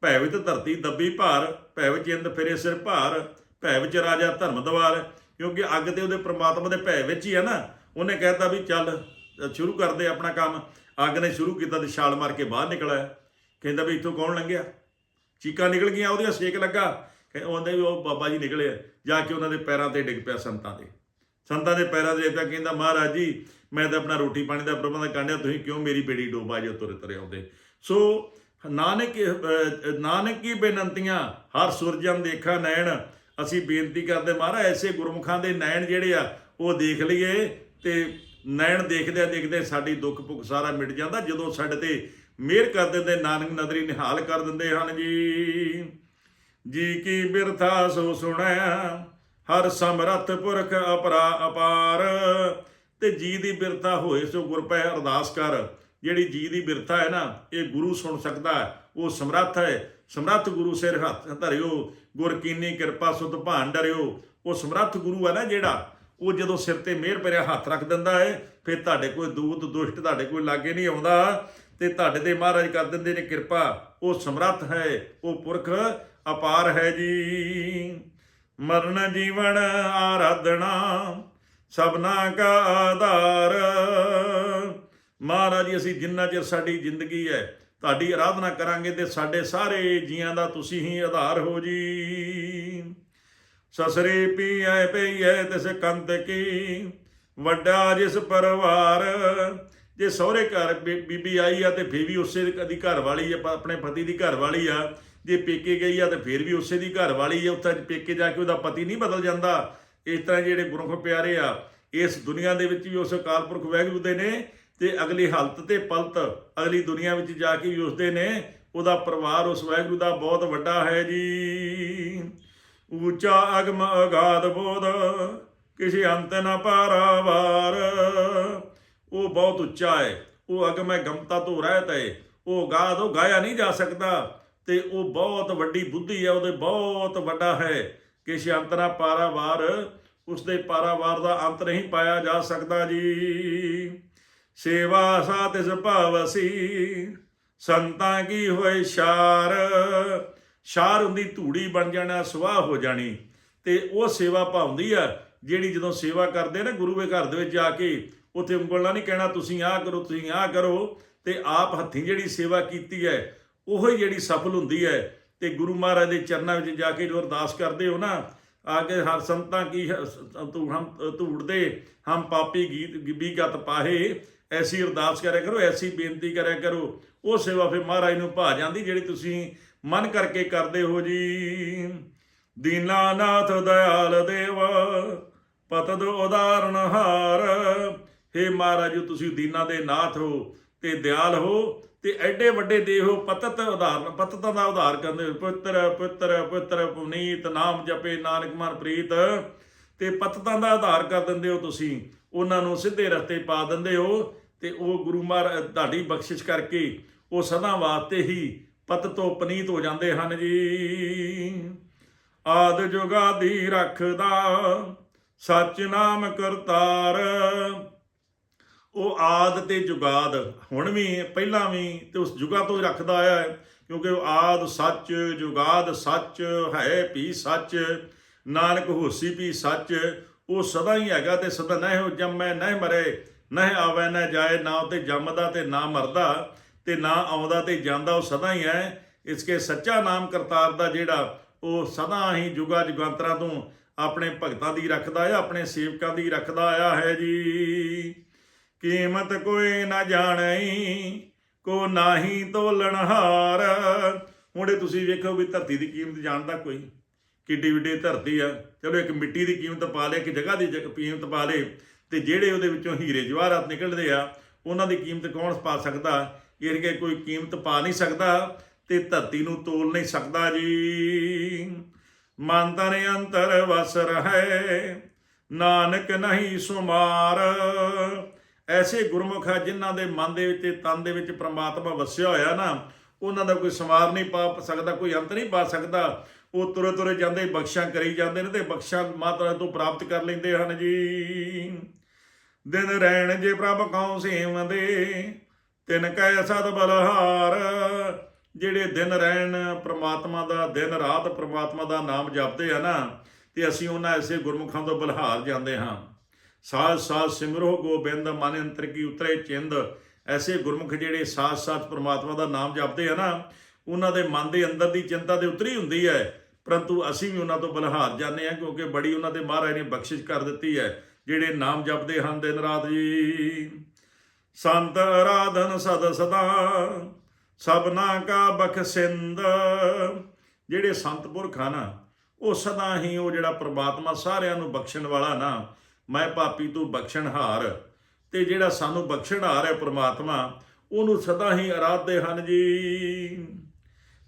ਭੈ ਵਿੱਚ ਧਰਤੀ ਦੱਬੀ ਭਾਰ, ਭੈ ਵਿੱਚ ਇੰਦ ਫਿਰੇ ਸਿਰ ਭਾਰ, ਭੈ ਵਿੱਚ ਰਾਜਾ ਧਰਮ ਦਵਾਰ। ਕਿਉਂਕਿ ਅੱਗ ਤੇ ਉਹਦੇ ਪ੍ਰਮਾਤਮਾ ਦੇ ਭੈ ਵਿੱਚ ਹੀ ਹੈ ਨਾ, ਉਹਨੇ ਕਹਿਤਾ ਵੀ ਚੱਲ ਸ਼ੁਰੂ ਕਰਦੇ ਆਪਣਾ ਕੰਮ। ਅੱਗ ਨੇ ਸ਼ੁਰੂ ਕੀਤਾ ਤੇ ਛਾਲ ਮਾਰ ਕੇ ਬਾਹਰ ਨਿਕਲਿਆ। ਕਹਿੰਦਾ ਵੀ ਇੱਥੋਂ ਕੌਣ ਲੰਘਿਆ? ਚੀਕਾਂ ਨਿਕਲ ਗਈਆਂ, ਉਹਦੀਆਂ ਸੇਕ ਲੱਗਾ। ਕਹਿੰਦੇ ਵੀ ਉਹ ਬਾਬਾ ਜੀ ਨਿਕਲੇ ਜਾ ਕੇ ਉਹਨਾਂ ਦੇ ਪੈਰਾਂ ਤੇ ਡਿੱਗ ਪਿਆ ਸੰਤਾਂ ਦੇ। ਸੰਤਾਂ ਦੇ ਪੈਰਾਂ ਦੇ ਤਾਂ ਕਹਿੰਦਾ, ਮਹਾਰਾਜ ਜੀ, ਮੈਂ ਤਾਂ ਆਪਣਾ ਰੋਟੀ ਪਾਣੀ ਦਾ ਪ੍ਰਬੰਧ ਕਰਨਿਆ, ਤੁਸੀਂ ਕਿਉਂ ਮੇਰੀ ਬੇੜੀ ਡੋਬਾ ਜੇ ਤੁਰੇ ਤੁਰੇ ਆਉਂਦੇ? ਸੋ ਨਾਨਕ ਨਾਨਕ ਕੀ ਬੇਨੰਤੀਆਂ? ਹਰ ਸੁਰਜਨ ਦੇਖਾ ਨੈਣ। ਅਸੀਂ ਬੇਨਤੀ ਕਰਦੇ ਮਹਾਰਾਜ, ਐਸੇ ਗੁਰਮੁਖਾਂ ਦੇ ਨੈਣ ਜਿਹੜੇ ਆ, ਉਹ ਦੇਖ ਲਈਏ ਤੇ ਨੈਣ ਦੇਖਦੇ ਦੇਖਦੇ ਸਾਡੀ ਦੁੱਖ ਭੁੱਖ ਸਾਰਾ ਮਿਟ ਜਾਂਦਾ। ਜਦੋਂ ਸਾਡੇ ਤੇ ਮਿਹਰ ਕਰ ਦਿੰਦੇ, ਨਾਨਕ ਨਦਰੀ ਨਿਹਾਲ ਕਰ ਦਿੰਦੇ ਹਨ ਜੀ। ਜੀ ਕੀ ਬਿਰਥਾ ਸੋ ਸੁਣਿਆ ਹਰ ਸਮਰੱਥ ਪੁਰਖ ਅਪਰਾ ਅਪਾਰ। ਤੇ ਜੀ ਦੀ ਬਿਰਥਾ ਹੋਏ ਸੋ ਗੁਰ ਪੈ ਅਰਦਾਸ ਕਰ। ਜਿਹੜੀ ਜੀ ਦੀ ਬਿਰਥਾ ਹੈ ਨਾ, ਇਹ ਗੁਰੂ ਸੁਣ ਸਕਦਾ ਹੈ। ਉਹ ਸਮਰੱਥ ਹੈ। ਸਮਰੱਥ ਗੁਰੂ ਸਿਰ ਹੱਥ ਧਰਿਓ, ਗੁਰ ਕੀਨੀ ਕਿਰਪਾ ਸੁਧ ਭਾਨ ਡਰਿਓ। ਉਹ ਸਮਰੱਥ ਗੁਰੂ ਹੈ ਨਾ ਜਿਹੜਾ, ਉਹ ਜਦੋਂ ਸਿਰ ਤੇ ਮਿਹਰ ਭਰਿਆ ਹੱਥ ਰੱਖ ਦਿੰਦਾ ਹੈ, ਫਿਰ ਤੁਹਾਡੇ ਕੋਈ ਦੂਤ, ਦੁਸ਼ਟ ਤੁਹਾਡੇ ਕੋਈ ਲਾਗੇ ਨਹੀਂ ਆਉਂਦਾ। ਤੇ ਤੁਹਾਡੇ ਦੇ ਮਹਾਰਾਜ ਕਰ ਦਿੰਦੇ ਨੇ ਕਿਰਪਾ। ਉਹ ਸਮਰੱਥ ਹੈ, ਉਹ ਪੁਰਖ ਅਪਾਰ ਹੈ ਜੀ। ਮਰਨ ਜੀਵਨ ਆਰਾਧਨਾ ਸਭਨਾ ਕਾ ਆਧਾਰ। ਮਹਾਰਾਜ ਜੀ, ਅਸੀਂ ਜਿੰਨਾ ਚਿਰ ਸਾਡੀ ਜ਼ਿੰਦਗੀ ਹੈ, ਤੁਹਾਡੀ ਆਰਾਧਨਾ ਕਰਾਂਗੇ ਤੇ ਸਾਡੇ ਸਾਰੇ ਜੀਆਂ ਦਾ ਤੁਸੀਂ ਹੀ ਆਧਾਰ ਹੋ ਜੀ। ਸਸਰੇ ਪੀਐ ਪਈਐ ਤਿਸ ਕੰਤ ਕੀ, ਵੱਡਾ ਜਿਸ ਪਰਿਵਾਰ। ਜੇ ਸਹੁਰੇ ਘਰ ਬੀ- ਬੀਬੀ ਆਈ ਆ ਤੇ ਫੇਰ ਵੀ ਉਸੇ ਦੀ ਘਰ ਵਾਲੀ ਆ ਆਪਣੇ ਪਤੀ ਦੀ ਘਰ ਵਾਲੀ ਆ। ਜੇ ਪੇਕੇ ਗਈ ਆ ਤੇ ਫੇਰ ਵੀ ਉਸੇ ਦੀ ਘਰ ਵਾਲੀ ਆ, ਉੱਥੇ ਪੇਕੇ ਜਾ ਕੇ ਉਹਦਾ ਪਤੀ ਨਹੀਂ ਬਦਲ ਜਾਂਦਾ। ਇਸ ਤਰ੍ਹਾਂ ਜਿਹੜੇ ਗੁਰਮੁਖ ਪਿਆਰੇ ਆ, ਇਸ ਦੁਨੀਆ ਦੇ ਵਿੱਚ ਵੀ ਉਸ ਅਕਾਲ ਪੁਰਖ ਵਾਹਿਗੁਰੂ ਦੇ ਨੇ ਤੇ ਅਗਲੀ ਹਾਲਤ ਤੇ ਪਲਤ ਅਗਲੀ ਦੁਨੀਆ ਵਿੱਚ ਜਾ ਕੇ ਵੀ ਉਸਦੇ ਨੇ ਉਹਦਾ ਪਰਿਵਾਰ, ਉਸ ਵਾਹਿਗੁਰੂ ਦਾ ਬਹੁਤ ਵੱਡਾ ਹੈ ਜੀ। ਉੱਚਾ ਅਗਮ ਅਗਾਧ ਬੋਧ, ਕਿਸੇ ਅੰਤ ਨ ਪਾਰਾਵਾਰ। ਉਹ ਬਹੁਤ ਉੱਚਾ ਹੈ, ਉਹ ਅਗਮ ਹੈ, ਗਮਤਾ ਤੋਂ ਰਹਿਤ ਹੈ। ਉਹ ਗਾਧ ਉਹ ਗਾਇਆ ਨਹੀਂ ਜਾ ਸਕਦਾ ਤੇ ਉਹ ਬਹੁਤ ਵੱਡੀ ਬੁੱਧੀ ਹੈ, ਉਹਦੇ ਬਹੁਤ ਵੱਡਾ ਹੈ। ਕਿਸੇ ਅੰਤ ਨ ਪਾਰਾਵਾਰ, ਉਸਦੇ ਪਾਰਾਵਾਰ ਦਾ ਅੰਤ ਨਹੀਂ ਪਾਇਆ ਜਾ ਸਕਦਾ ਜੀ। ਸੇਵਾ ਸਾਤਿ ਸੁਭਾਵਸੀ ਸੰਤਾਂ ਕੀ ਹੋਏ ਸ਼ਾਰ? ਸ਼ਾਰ ਹੁੰਦੀ ਧੂੜੀ ਬਣ ਜਾਣਾ ਸੁਆਹ ਹੋ ਜਾਣੀ ਤੇ ਉਹ ਸੇਵਾ ਭਾਉਂਦੀ ਆ ਜਿਹੜੀ ਜਦੋਂ ਸੇਵਾ ਕਰਦੇ ਨਾ ਗੁਰੂ ਦੇ ਘਰ ਦੇ ਵਿੱਚ ਜਾ ਕੇ ਉੱਥੇ ਉਂਗਲ ਨਾਲ ਨਹੀਂ ਕਹਿਣਾ ਤੁਸੀਂ ਆਹ ਕਰੋ ਤੁਸੀਂ ਆਹ ਕਰੋ ਤੇ ਆਪ ਹੱਥੀਂ ਜਿਹੜੀ ਸੇਵਾ ਕੀਤੀ ਹੈ ਉਹ ਹੀ ਜਿਹੜੀ ਸਫਲ ਹੁੰਦੀ ਹੈ ਤੇ ਗੁਰੂ ਮਹਾਰਾਜ ਦੇ ਚਰਨਾਂ ਵਿੱਚ ਜਾ ਕੇ ਜੋ ਅਰਦਾਸ ਕਰਦੇ ਹੋ ਨਾ ਆ ਕੇ ਹਰ ਸੰਤਾਂ ਕੀ ਹੈ, ਸ- ਤੂੰ ਹਮ ਪਾਪੀ ਗੀਤ ਵੀ ਗਤ ਪਾਹੇ ਐਸੀ ਅਰਦਾਸ ਕਰਿਆ ਕਰੋ, ਐਸੀ ਬੇਨਤੀ ਕਰਿਆ ਕਰੋ। ਉਹ ਸੇਵਾ ਫਿਰ ਮਹਾਰਾਜ ਨੂੰ ਭਾ ਜਾਂਦੀ, ਜਿਹੜੀ ਤੁਸੀਂ ਮਨ ਕਰਕੇ ਕਰਦੇ ਹੋ ਜੀ। ਦੀਨਾਨਾਥ ਦਇਆਲ ਦੇਵ ਪਤਦ ਉਦਾਹਰਣ ਹਾਰ। हे ਮਹਾਰਾਜ, ਤੁਸੀਂ ਦੀਨਾ ਦੇ ਨਾਥ ਹੋ ਤੇ ਦਿਆਲ ਹੋ ਤੇ ਐਡੇ ਵੱਡੇ ਦੇਹ ਹੋ, ਪਤਤ ਉਦਾਹਰਨ, ਪਤਤਾਂ ਦਾ ਉਧਾਰ ਕਰਦੇ ਹੋ। ਪੁੱਤਰ ਪੁੱਤਰ ਪੁੱਤਰ, ਪੁਨੀਤ, ਨਾਮ ਜਪੇ ਨਾਨਕ ਮਨ ਪ੍ਰੀਤ ਤੇ ਪਤਤਾਂ ਦਾ ਉਧਾਰ ਕਰ ਦਿੰਦੇ ਹੋ ਤੁਸੀਂ। ਉਹਨਾਂ ਨੂੰ ਸਿੱਧੇ ਰਸਤੇ ਪਾ ਦਿੰਦੇ ਹੋ ਤੇ ਉਹ ਗੁਰੂ ਮਹਾਰਾਜ ਤੁਹਾਡੀ ਬਖਸ਼ਿਸ਼ ਕਰਕੇ ਉਹ ਸਦਾ ਵਾਸਤੇ ਹੀ ਪਤ ਤੋਂ ਪਨੀਤ ਹੋ ਜਾਂਦੇ ਹਨ ਜੀ। ਆਦ ਜੁਗਾਦੀ ਰੱਖਦਾ ਸੱਚ ਨਾਮ ਕਰਤਾਰ। ਉਹ ਆਦ ਤੇ ਜੁਗਾਦ, ਹੁਣ ਵੀ, ਪਹਿਲਾਂ ਵੀ ਤੇ ਉਸ ਜੁਗਾ ਤੋਂ ਹੀ ਰੱਖਦਾ ਆਇਆ ਹੈ, ਕਿਉਂਕਿ ਉਹ ਆਦ ਸੱਚ, ਜੁਗਾਦ ਸੱਚ, ਹੈ ਵੀ ਸੱਚ, ਨਾਨਕ ਹੋਸੀ ਵੀ ਸੱਚ ਉਹ ਸਦਾ ਹੀ ਹੈਗਾ ਤੇ ਸਦਾ ਨਹਿ ਹੋ ਜੰਮੈ ਨਹਿ ਮਰੇ ਨਹਿ ਆਵੈ, ਨਾ ਜਾਏ, ਨਾ ਉਤੇ ਜੰਮਦਾ ਤੇ ਨਾ ਮਰਦਾ ਤੇ ਨਾ ਆਉਂਦਾ ਤੇ ਜਾਂਦਾ, ਉਹ ਸਦਾ ਹੀ ਹੈ। ਇਸ ਕੇ ਸੱਚਾ ਨਾਮ ਕਰਤਾਰ ਦਾ ਜਿਹੜਾ ਉਹ ਸਦਾ ਹੀ ਜੁਗਾ ਜੁਗਾਂਤਰਾਂ ਤੋਂ ਆਪਣੇ ਭਗਤਾਂ ਦੀ ਰੱਖਦਾ ਆ, ਆਪਣੇ ਸੇਵਕਾਂ ਦੀ ਰੱਖਦਾ ਆਇਆ ਹੈ ਜੀ। ਕੀਮਤ ਕੋਈ ਨਾ ਜਾਣਈ, ਕੋ ਨਾਹੀ ਤੋਲਣਹਾਰ। ਹੁਣੇ ਤੁਸੀਂ ਵੇਖੋ ਵੀ ਧਰਤੀ ਦੀ ਕੀਮਤ ਜਾਣਦਾ ਕੋਈ। ਕਿੱਡੀ ਵੱਡੀ ਧਰਤੀ ਆ। ਚਲੋ ਇੱਕ ਮਿੱਟੀ ਦੀ ਕੀਮਤ ਪਾ ਲੇ, ਇੱਕ ਜਗ੍ਹਾ ਦੀ ਜਗ- ਕੀਮਤ ਪਾ ਲੇ, ਤੇ ਜਿਹੜੇ ਉਹਦੇ ਵਿੱਚੋਂ ਹੀਰੇ ਜਵਾਹਰਾਤ ਨਿਕਲਦੇ ਆ, ਉਹਨਾਂ ਦੀ ਕੀਮਤ ਕੌਣ ਪਾ ਸਕਦਾ? ਇਹ ਕਿ ਕੋਈ ਕੀਮਤ ਪਾ ਨਹੀਂ ਸਕਦਾ ਤੇ ਧਰਤੀ ਨੂੰ ਤੋਲ ਨਹੀਂ ਸਕਦਾ ਜੀ। ਮਨ ਤਨ ਅੰਤਰ ਵਸ ਰਹੇ, ਨਾਨਕ ਨਹੀਂ ਸੁਮਾਰ। ਐਸੇ ਗੁਰਮੁਖ ਆ ਜਿਨ੍ਹਾਂ ਦੇ ਮਨ ਦੇ ਵਿੱਚ ਤੇ ਤਨ ਦੇ ਵਿੱਚ ਪ੍ਰਮਾਤਮਾ ਵਸਿਆ ਹੋਇਆ ਨਾ, ਉਹਨਾਂ ਦਾ ਕੋਈ ਸਮਾਰ ਨਹੀਂ ਪਾ ਸਕਦਾ, ਕੋਈ ਅੰਤ ਨਹੀਂ ਪਾ ਸਕਦਾ। ਉਹ ਤੁਰੇ ਤੁਰੇ ਜਾਂਦੇ, ਬਖਸ਼ਾਂ ਕਰੀ ਜਾਂਦੇ ਨੇ ਤੇ ਬਖਸ਼ਾਂ ਮਾਤਾ ਤੋਂ ਪ੍ਰਾਪਤ ਕਰ ਲੈਂਦੇ ਹਨ ਜੀ। ਦਿਨ ਰਹਿਣ ਜੇ ਪ੍ਰਭ ਕਉ ਸੇਵਦੇ, ਤਿਨ ਕੈ ਸਦ ਬਲਹਾਰ। ਜਿਹੜੇ ਦਿਨ ਰਹਿਣ ਪ੍ਰਮਾਤਮਾ ਦਾ, ਦਿਨ ਰਾਤ ਪ੍ਰਮਾਤਮਾ ਦਾ ਨਾਮ ਜਪਦੇ ਆ ਨਾ, ਤੇ ਅਸੀਂ ਉਹਨਾਂ ਐਸੇ ਗੁਰਮੁਖਾਂ ਤੋਂ ਬਲਹਾਰ ਜਾਂਦੇ ਹਾਂ। ਸਾਥ ਸਾਥ ਸਿਮਰੋ ਗੋਬਿੰਦ, ਮਨ ਅੰਤਰ ਕੀ ਉਤਰੇ ਚਿੰਦ। ਐਸੇ ਗੁਰਮੁਖ ਜਿਹੜੇ ਸਾਥ ਸਾਥ ਪ੍ਰਮਾਤਮਾ ਦਾ ਨਾਮ ਜਪਦੇ ਆ ਨਾ, ਉਹਨਾਂ ਦੇ ਮਨ ਦੇ ਅੰਦਰ ਦੀ ਚਿੰਤਾ ਤੇ ਉਤਰੀ ਹੁੰਦੀ ਹੈ। ਪਰੰਤੂ ਅਸੀਂ ਵੀ ਉਹਨਾਂ ਤੋਂ ਬਲਹਾਰ ਜਾਂਦੇ ਹਾਂ ਕਿਉਂਕਿ ਬੜੀ ਉਹਨਾਂ ਦੇ ਮਹਾਰਾਜ ਨੇ ਬਖਸ਼ਿਸ਼ ਕਰ ਦਿੱਤੀ ਹੈ, ਜਿਹੜੇ ਨਾਮ ਜਪਦੇ ਹਨ ਦਿਨ ਰਾਤ ਜੀ। ਸੰਤ ਆਰਾਧਨ ਸਦ ਸਦਾ, ਸਭਨਾ ਕਾ ਬਖਸ਼ਿੰਦ ਜਿਹੜੇ ਸੰਤ ਪੁਰਖ ਹਨ, ਉਹ ਸਦਾ ਹੀ ਉਹ ਜਿਹੜਾ ਪ੍ਰਮਾਤਮਾ ਸਾਰਿਆਂ ਨੂੰ ਬਖਸ਼ਣ ਵਾਲਾ ਨਾ, ਮੈਂ ਪਾਪੀ ਤੂੰ ਬਖਸ਼ਣਹਾਰ ਤੇ ਜਿਹੜਾ ਸਾਨੂੰ ਬਖਸ਼ਣਹਾਰ ਹੈ ਪ੍ਰਮਾਤਮਾ, ਉਹਨੂੰ ਸਦਾ ਹੀ ਆਰਾਧਦੇ ਹਨ ਜੀ।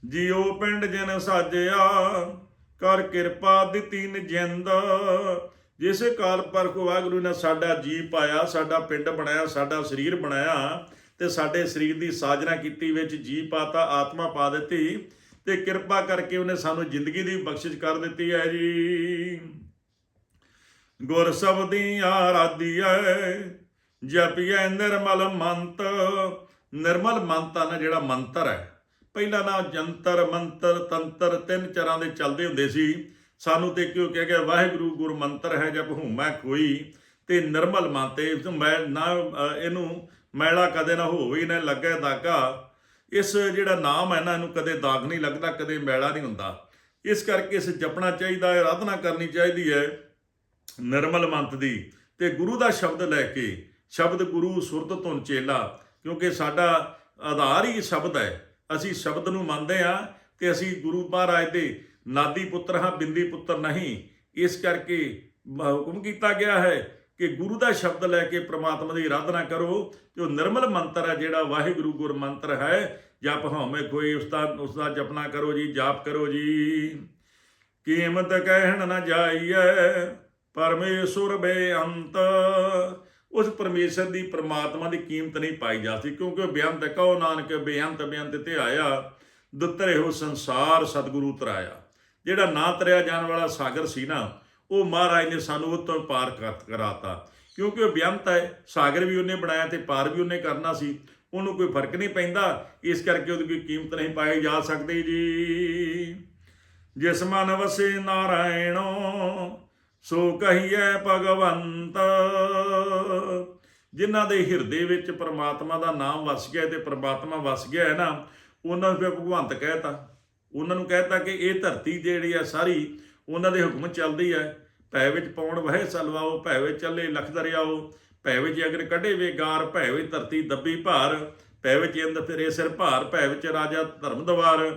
ਜਿਉ ਪਿੰਡ ਜਨ ਸਾਜਿਆ, ਕਰ ਕਿਰਪਾ ਦਿੱਤੀ ਨਜਿੰਦ। ਜਿਸ ਕਾਲ ਪਰਖ ਵਾਹਿਗੁਰੂ ਨੇ ਸਾਡਾ ਜੀ ਪਾਇਆ, ਸਾਡਾ ਪਿੰਡ ਬਣਾਇਆ, ਸਾਡਾ ਸਰੀਰ ਬਣਾਇਆ ਤੇ ਸਾਡੇ ਸਰੀਰ ਦੀ ਸਾਜਨਾ ਕੀਤੀ ਵਿੱਚ ਜੀ ਪਾਤਾ, ਆਤਮਾ ਪਾ ਦਿੱਤੀ ਤੇ ਕਿਰਪਾ ਕਰਕੇ ਉਹਨੇ ਸਾਨੂੰ ਜ਼ਿੰਦਗੀ ਦੀ ਬਖਸ਼ਿਸ਼ ਕਰ ਦਿੱਤੀ ਹੈ ਜੀ। ਗੁਰ ਸਬਦੀ ਆਰਾਧੀਐ ਜਪੀਐ ਨਿਰਮਲ ਮੰਤ। ਨਿਰਮਲ ਮੰਤ ਆ ਨਾ ਜਿਹੜਾ ਮੰਤਰ ਹੈ ਪਹਿਲਾਂ ਨਾ ਜੰਤਰ, ਮੰਤਰ, ਤੰਤਰ ਤਿੰਨ ਚਰਾਂ ਦੇ ਚੱਲਦੇ ਹੁੰਦੇ ਸੀ। ਸਾਨੂੰ ਤੇ ਕਿਉਂ ਕਹਿ ਗਿਆ, ਵਾਹਿਗੁਰੂ ਗੁਰ ਮੰਤਰ ਹੈ ਜਪ ਹੂਮੈ ਕੋਈ ਤੇ ਨਿਰਮਲ ਮੰਤੇ ਮੈਂ ਨਾ, ਇਹਨੂੰ ਮੈਲਾ ਕਦੇ ਨਾ ਹੋਵੇ, ਨਾ ਲੱਗੇ ਦਾਗਾ। ਇਸ ਜਿਹੜਾ ਨਾਮ ਹੈ ਨਾ, ਇਹਨੂੰ ਕਦੇ ਦਾਗ ਨਹੀਂ ਲੱਗਦਾ, ਕਦੇ ਮੈਲਾ ਨਹੀਂ ਹੁੰਦਾ। ਇਸ ਕਰਕੇ ਇਸ ਜਪਣਾ ਚਾਹੀਦਾ ਹੈ ਆਰਾਧਨਾ ਕਰਨੀ ਚਾਹੀਦੀ ਹੈ ਨਿਰਮਲ ਮੰਤ ਦੀ। ਤੇ ਗੁਰੂ ਦਾ ਸ਼ਬਦ ਲੈ ਕੇ, ਸ਼ਬਦ ਗੁਰੂ ਸੁਰਤ ਧੁਨ ਚੇਲਾ, ਕਿਉਂਕਿ ਸਾਡਾ ਆਧਾਰ ਹੀ ਸ਼ਬਦ ਹੈ। ਅਸੀਂ ਸ਼ਬਦ ਨੂੰ ਮੰਨਦੇ ਆ ਤੇ ਅਸੀਂ ਗੁਰੂ ਮਹਾਰਾਜ ਦੇ ਨਾਦੀ ਪੁੱਤਰ ਹਾਂ, ਬਿੰਦੀ ਪੁੱਤਰ ਨਹੀਂ। ਇਸ ਕਰਕੇ ਹੁਕਮ ਕੀਤਾ ਗਿਆ ਹੈ ਕਿ ਗੁਰੂ ਦਾ ਸ਼ਬਦ ਲੈ ਕੇ ਪ੍ਰਮਾਤਮਾ ਦੀ ਆਰਾਧਨਾ ਕਰੋ ਜੋ ਨਿਰਮਲ ਮੰਤਰ ਹੈ ਜਿਹੜਾ ਵਾਹਿਗੁਰੂ ਗੁਰ ਮੰਤਰ ਹੈ। ਜਪ ਹਉਮੈ ਕੋਈ ਉਸ ਦਾ ਉਸ ਦਾ ਜਪਨਾ ਕਰੋ ਜੀ, ਜਾਪ ਕਰੋ ਜੀ। ਕੀਮਤ ਕਹਿਣ ਨਾ ਜਾਈਐ, ਪਰਮੇਸ਼ੁਰ ਬੇਅੰਤ। ਉਸ ਪਰਮੇਸ਼ਰ ਦੀ ਪ੍ਰਮਾਤਮਾ ਦੀ ਕੀਮਤ ਨਹੀਂ ਪਾਈ ਜਾ ਸਕਦੀ ਕਿਉਂਕਿ ਉਹ ਬੇਅੰਤ ਹੈ, ਕਹੋ ਨਾਨਕ ਬੇਅੰਤ ਬੇਅੰਤ ਤੇ ਆਇਆ ਦੁੱਤਰੇ ਹੋ ਸੰਸਾਰ ਸਤਿਗੁਰੂ ਤਰਾਇਆ। ਜਿਹੜਾ ਨਾ ਤਰਿਆ ਜਾਣ ਵਾਲਾ ਸਾਗਰ ਸੀ ਨਾ ਉਹ ਮਹਾਰਾਜ ਨੇ ਸਾਨੂੰ ਉਹ ਤੋਂ ਪਾਰ ਕਰ- ਕਰਾਤਾ। ਕਿਉਂਕਿ ਉਹ ਬੇਅੰਤ ਹੈ ਸਾਗਰ ਵੀ ਉਹਨੇ ਬਣਾਇਆ ਤੇ ਪਾਰ ਵੀ ਉਹਨੇ ਕਰਨਾ ਸੀ। ਉਹਨੂੰ ਕੋਈ ਫ਼ਰਕ ਨਹੀਂ ਪੈਂਦਾ ਇਸ ਕਰਕੇ ਉਹਦੀ ਕੋਈ ਕੀਮਤ ਨਹੀਂ ਪਾਈ ਜਾ ਸਕਦੀ ਜੀ। ਜਿਸ ਮਨ ਵਸੇ ਨਾਰਾਇਣੋ ਸੋ ਕਹੀਐ ਭਗਵੰਤ, ਜਿਨ੍ਹਾਂ ਦੇ ਹਿਰਦੇ ਵਿੱਚ ਪਰਮਾਤਮਾ ਦਾ ਨਾਮ ਵਸ ਗਿਆ ਤੇ ਪਰਮਾਤਮਾ ਵਸ ਗਿਆ ਹੈ ਨਾ, ਉਹਨਾਂ ਨੂੰ ਫਿਰ ਭਗਵੰਤ ਕਹਿਤਾ। ਉਹਨਾਂ ਨੂੰ ਕਹਿਤਾ ਕਿ ਇਹ ਧਰਤੀ ਜਿਹੜੀ ਆ ਸਾਰੀ, ਉਹਨਾਂ ਦੇ ਹੁਕਮ ਚੱਲਦੀ ਹੈ। ਭੈ ਵਿੱਚ ਪੌਣ ਵਹਿ ਸਲਵਾਓ, ਭੈ ਵਿੱਚ ਚੱਲੇ ਲਖ ਦਰਿਆਓ, ਭੈ ਵਿੱਚ ਅਗਰ ਕੱਢੇ ਵੇ ਗਾਰ, ਭੈ ਵਿੱਚ ਧਰਤੀ ਦੱਬੀ ਭਾਰ, ਭੈ ਵਿੱਚ ਇੰਦ ਫਿਰੇ ਸਿਰ ਭਾਰ, ਭੈ ਵਿੱਚ ਰਾਜਾ ਧਰਮ ਦਵਾਰ,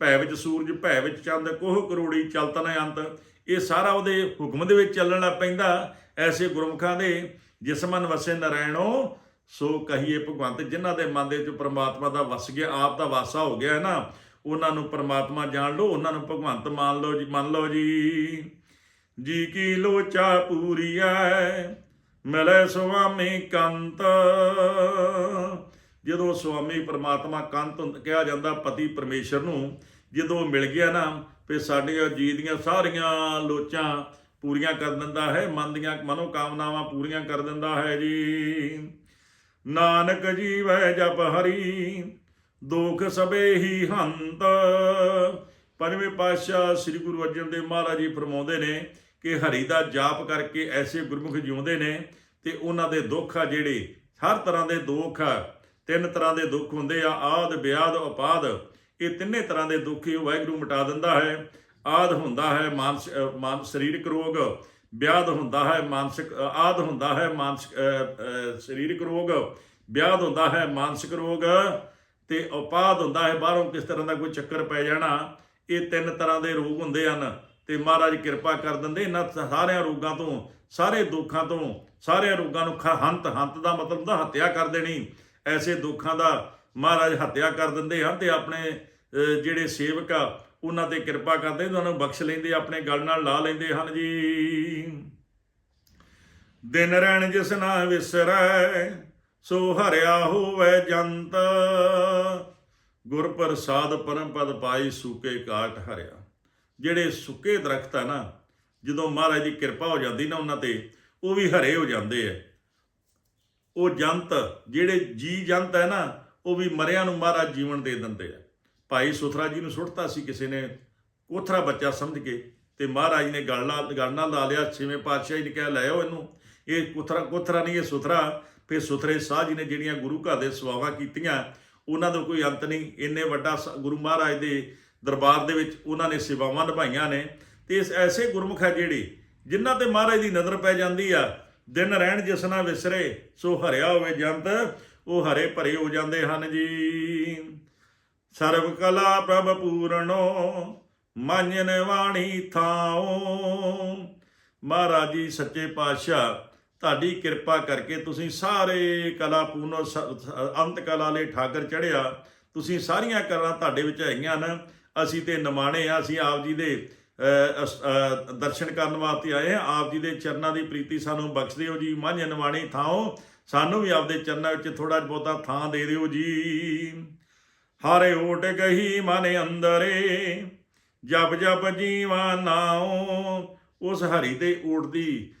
ਭੈ ਵਿੱਚ ਸੂਰਜ, ਭੈ ਵਿੱਚ ਚੰਦ, ਕੋਹ ਕਰੋੜੀ ਚਲਤ ਨ ਅੰਤ। ਇਹ ਸਾਰਾ ਉਹਦੇ ਹੁਕਮ ਦੇ ਵਿੱਚ ਚੱਲਣ ਲੱਗ ਪੈਂਦਾ। ਐਸੇ ਗੁਰਮੁਖਾਂ ਦੇ ਜਿਸਮਨ ਵਸੇ ਨਰਾਇਣੋ ਸੋ ਕਹੀਏ ਭਗਵੰਤ, ਜਿਨ੍ਹਾਂ ਦੇ ਮਨ ਦੇ ਵਿੱਚ ਪ੍ਰਮਾਤਮਾ ਦਾ ਵਸ ਗਿਆ, ਆਪ ਦਾ ਵਾਸਾ ਹੋ ਗਿਆ ਹੈ ਨਾ, ਉਹਨਾਂ ਨੂੰ ਪ੍ਰਮਾਤਮਾ ਜਾਣ ਲਓ, ਉਹਨਾਂ ਨੂੰ ਭਗਵੰਤ ਮੰਨ ਲਓ ਜੀ, ਮੰਨ ਲਓ ਜੀ। ਜੀ ਕੀ ਲੋਚਾ ਪੂਰੀ ਐ ਮਿਲੇ ਸੁਆਮੀ ਕੰਤ। ਜਦੋਂ ਸੁਆਮੀ ਪ੍ਰਮਾਤਮਾ ਕੰਤ ਹੁੰਦਾ- ਕਿਹਾ ਜਾਂਦਾ ਪਤੀ ਪਰਮੇਸ਼ਰ ਨੂੰ, ਜਦੋਂ ਮਿਲ ਗਿਆ ਨਾ ਵੀ ਸਾਡੀਆਂ ਜੀ ਦੀਆਂ ਸਾਰੀਆਂ ਲੋਚਾਂ ਪੂਰੀਆਂ ਕਰ ਦਿੰਦਾ ਹੈ, ਮਨ ਦੀਆਂ ਮਨੋ ਕਾਮਨਾਵਾਂ ਪੂਰੀਆਂ ਕਰ ਦਿੰਦਾ ਹੈ ਜੀ। ਨਾਨਕ ਜੀਵੈ ਜਪ ਹਰੀ, ਦੁਖ ਸਭੇ ਹੀ ਹੰਤ। ਪੰਜਵੇਂ ਪਾਤਸ਼ਾਹ ਸ੍ਰੀ ਗੁਰੂ ਅਰਜਨ ਦੇਵ ਮਹਾਰਾਜ ਜੀ ਫਰਮਾਉਂਦੇ ਨੇ ਕਿ ਹਰੀ ਦਾ ਜਾਪ ਕਰਕੇ ਐਸੇ ਗੁਰਮੁਖ ਜਿਉਂਦੇ ਨੇ ਤੇ ਉਹਨਾਂ ਦੇ ਦੁੱਖ ਆ ਜਿਹੜੇ ਹਰ ਤਰ੍ਹਾਂ ਦੇ ਦੁੱਖ ਆ ਤਿੰਨ ਤਰ੍ਹਾਂ ਦੇ ਦੁੱਖ ਹੁੰਦੇ ਆ, ਆਦ ਬਿਆਦ ਉਪਾਦ। ਇਹ ਤਿੰਨੇ ਤਰ੍ਹਾਂ ਦੇ ਦੁੱਖ ਹੀ ਵਾਹਿਗੁਰੂ ਮਿਟਾ ਦਿੰਦਾ ਹੈ। ਆਦ ਹੁੰਦਾ ਹੈ ਮਾਨਸ ਮਾਨ ਸਰੀਰਕ ਰੋਗ। ਵਿਆਧ ਹੁੰਦਾ ਹੈ ਮਾਨਸਿਕ ਅ, ਆਦ ਹੁੰਦਾ ਹੈ ਮਾਨਸਿਕ ਸਰੀਰਕ ਰੋਗ। ਵਿਆਧ ਹੁੰਦਾ ਹੈ ਮਾਨਸਿਕ ਰੋਗ। ਤੇ ਉਪਾਦ ਹੁੰਦਾ ਹੈ ਬਾਹਰੋਂ ਕਿਸ ਤਰ੍ਹਾਂ ਦਾ ਕੋਈ ਚੱਕਰ ਪੈ ਜਾਣਾ ਇਹ ਤਿੰਨ ਤਰ੍ਹਾਂ ਦੇ ਰੋਗ ਹੁੰਦੇ ਹਨ। ਤੇ ਮਹਾਰਾਜ ਕਿਰਪਾ ਕਰ ਦਿੰਦੇ ਇਹਨਾਂ ਸਾਰਿਆਂ ਰੋਗਾਂ ਤੋਂ ਸਾਰੇ ਦੁੱਖਾਂ ਤੋਂ ਸਾਰੇ ਰੋਗਾਂ ਨੂੰ ਖ- ਹੰਤ ਹੰਤ ਦਾ ਮਤਲਬ ਹੁੰਦਾ ਹੱਤਿਆ ਕਰ ਦੇਣੀ। ਐਸੇ ਦੁੱਖਾਂ ਦਾ ਮਹਾਰਾਜ ਹੱਤਿਆ ਕਰ ਦਿੰਦੇ ਹਨ ਤੇ ਆਪਣੇ ਜਿਹੜੇ ਸੇਵਕ ਆ, ਉਹਨਾਂ ਤੇ ਕਿਰਪਾ ਕਰਦੇ, ਉਹਨਾਂ ਨੂੰ ਬਖਸ਼ ਲੈਂਦੇ, ਆਪਣੇ ਗਲ ਨਾਲ ਲਾ ਲੈਂਦੇ ਹਨ ਜੀ। ਦਿਨ ਰਹਿਣ ਜਿਸ ਨਾ ਵਿਸਰੈ, ਸੋ ਹਰਿਆ ਹੋਵੇ ਜੰਤ। ਗੁਰ ਪ੍ਰਸਾਦ ਪਰਮ ਪਦ ਪਾਈ ਸੂਕੇ ਕਾਟ ਹਰਿਆ। ਜਿਹੜੇ ਸੁੱਕੇ ਦਰਖਤ ਆ ਨਾ, ਜਦੋਂ ਮਹਾਰਾਜ ਦੀ ਕਿਰਪਾ ਹੋ ਜਾਂਦੀ ਨਾ ਉਹਨਾਂ ਤੇ, ਉਹ ਵੀ ਹਰੇ ਹੋ ਜਾਂਦੇ ਆ। ਉਹ ਜੰਤ, ਜਿਹੜੇ ਜੀ ਜੰਤ ਹੈ ਨਾ, ਉਹ ਵੀ ਮਰਿਆਂ ਨੂੰ ਮਹਾਰਾਜ ਜੀਵਨ ਦੇ ਦਿੰਦੇ ਆ। ਭਾਈ ਸੁਥਰਾ ਜੀ ਨੂੰ ਸੁੱਟਤਾ ਸੀ ਕਿਸੇ ਨੇ, ਕੋਥਰਾ ਬੱਚਾ ਸਮਝ ਕੇ ਤੇ ਮਹਾਰਾਜ ਨੇ ਗਲ ਨਾਲ ਗਲ ਨਾਲ ਲਾ ਲਿਆ, ਛੇਵੇਂ ਪਾਤਸ਼ਾਹ ਜੀ ਨੇ ਕਿਹਾ, ਲੈ ਆਓ ਇਹਨੂੰ। ਇਹ ਕੋਥਰਾ ਕੋਥਰਾ ਨਹੀਂ, ਇਹ ਸੁਥਰਾ। ਫਿਰ ਸੁਥਰੇ ਸਾਹ ਜੀ ਨੇ ਜਿਹੜੀਆਂ ਗੁਰੂ ਘਰ ਦੇ ਸੇਵਾਵਾਂ ਕੀਤੀਆਂ, ਉਹਨਾਂ ਦਾ ਕੋਈ ਅੰਤ ਨਹੀਂ। ਇੰਨੇ ਵੱਡਾ ਸ- ਗੁਰੂ ਮਹਾਰਾਜ ਦੇ ਦਰਬਾਰ ਦੇ ਵਿੱਚ ਉਹਨਾਂ ਨੇ ਸੇਵਾਵਾਂ ਨਿਭਾਈਆਂ ਨੇ। ਤੇ ਇਸ ਐਸੇ ਗੁਰਮੁਖ ਹੈ ਜਿਹੜੇ, ਜਿਨ੍ਹਾਂ ਤੇ ਮਹਾਰਾਜ ਦੀ ਨਜ਼ਰ ਪੈ ਜਾਂਦੀ ਆ, ਦਿਨ ਰਹਿਣ ਜਿਸ ਨਾ ਵਿਸਰੇ, ਸੋ ਹਰਿਆ ਹੋਵੇ ਜੰਤ, ਉਹ ਹਰੇ ਭਰੇ ਹੋ ਜਾਂਦੇ ਹਨ ਜੀ। ਸਰਬ ਕਲਾ ਪ੍ਰਭ ਪੂਰਨੋ ਮਾਨਨ ਵਾਣੀ ਥਾਓ ਮਹਾਰਾਜ ਜੀ, ਸੱਚੇ ਪਾਤਸ਼ਾਹ, ਤੁਹਾਡੀ ਕਿਰਪਾ ਕਰਕੇ ਤੁਸੀਂ ਸਾਰੇ ਕਲਾ ਪੂਰਨੋ ਅੰਤ ਕਲਾ ਲਈ ਠਾਕਰ ਚੜਿਆ ਤੁਸੀਂ ਸਾਰੀਆਂ ਕਲਾ ਤੁਹਾਡੇ ਵਿੱਚ ਹੈਗੀਆਂ ਹਨ। ਅਸੀਂ ਤੇ ਨਿਮਾਣੇ ਆ, ਅਸੀਂ ਆਪ ਜੀ ਦੇ ਦਰਸ਼ਨ ਕਰਨ ਵਾਸਤੇ ਆਏ ਹਾਂ। ਆਪ ਜੀ ਦੇ ਚਰਨਾਂ ਦੀ ਪ੍ਰੀਤੀ ਸਾਨੂੰ ਬਖਸ਼ ਦਿਓ ਜੀ। ਮਾਝ ਨਿਮਾਣੀ ਥਾਓ ਸਾਨੂੰ ਵੀ ਆਪਦੇ ਚਰਨਾਂ ਵਿੱਚ ਥੋੜਾ ਬਹੁਤਾ ਥਾਂ ਦੇ ਦਿਓ ਜੀ। ਹਾਰੇ ਓਟ ਗਈ ਮਨ ਅੰਦਰੇ, ਜਪ ਜਪ ਜੀਵਾ ਨਾਉ। ਉਸ ਹਰੀ ਦੇ ਓਟ ਦੀ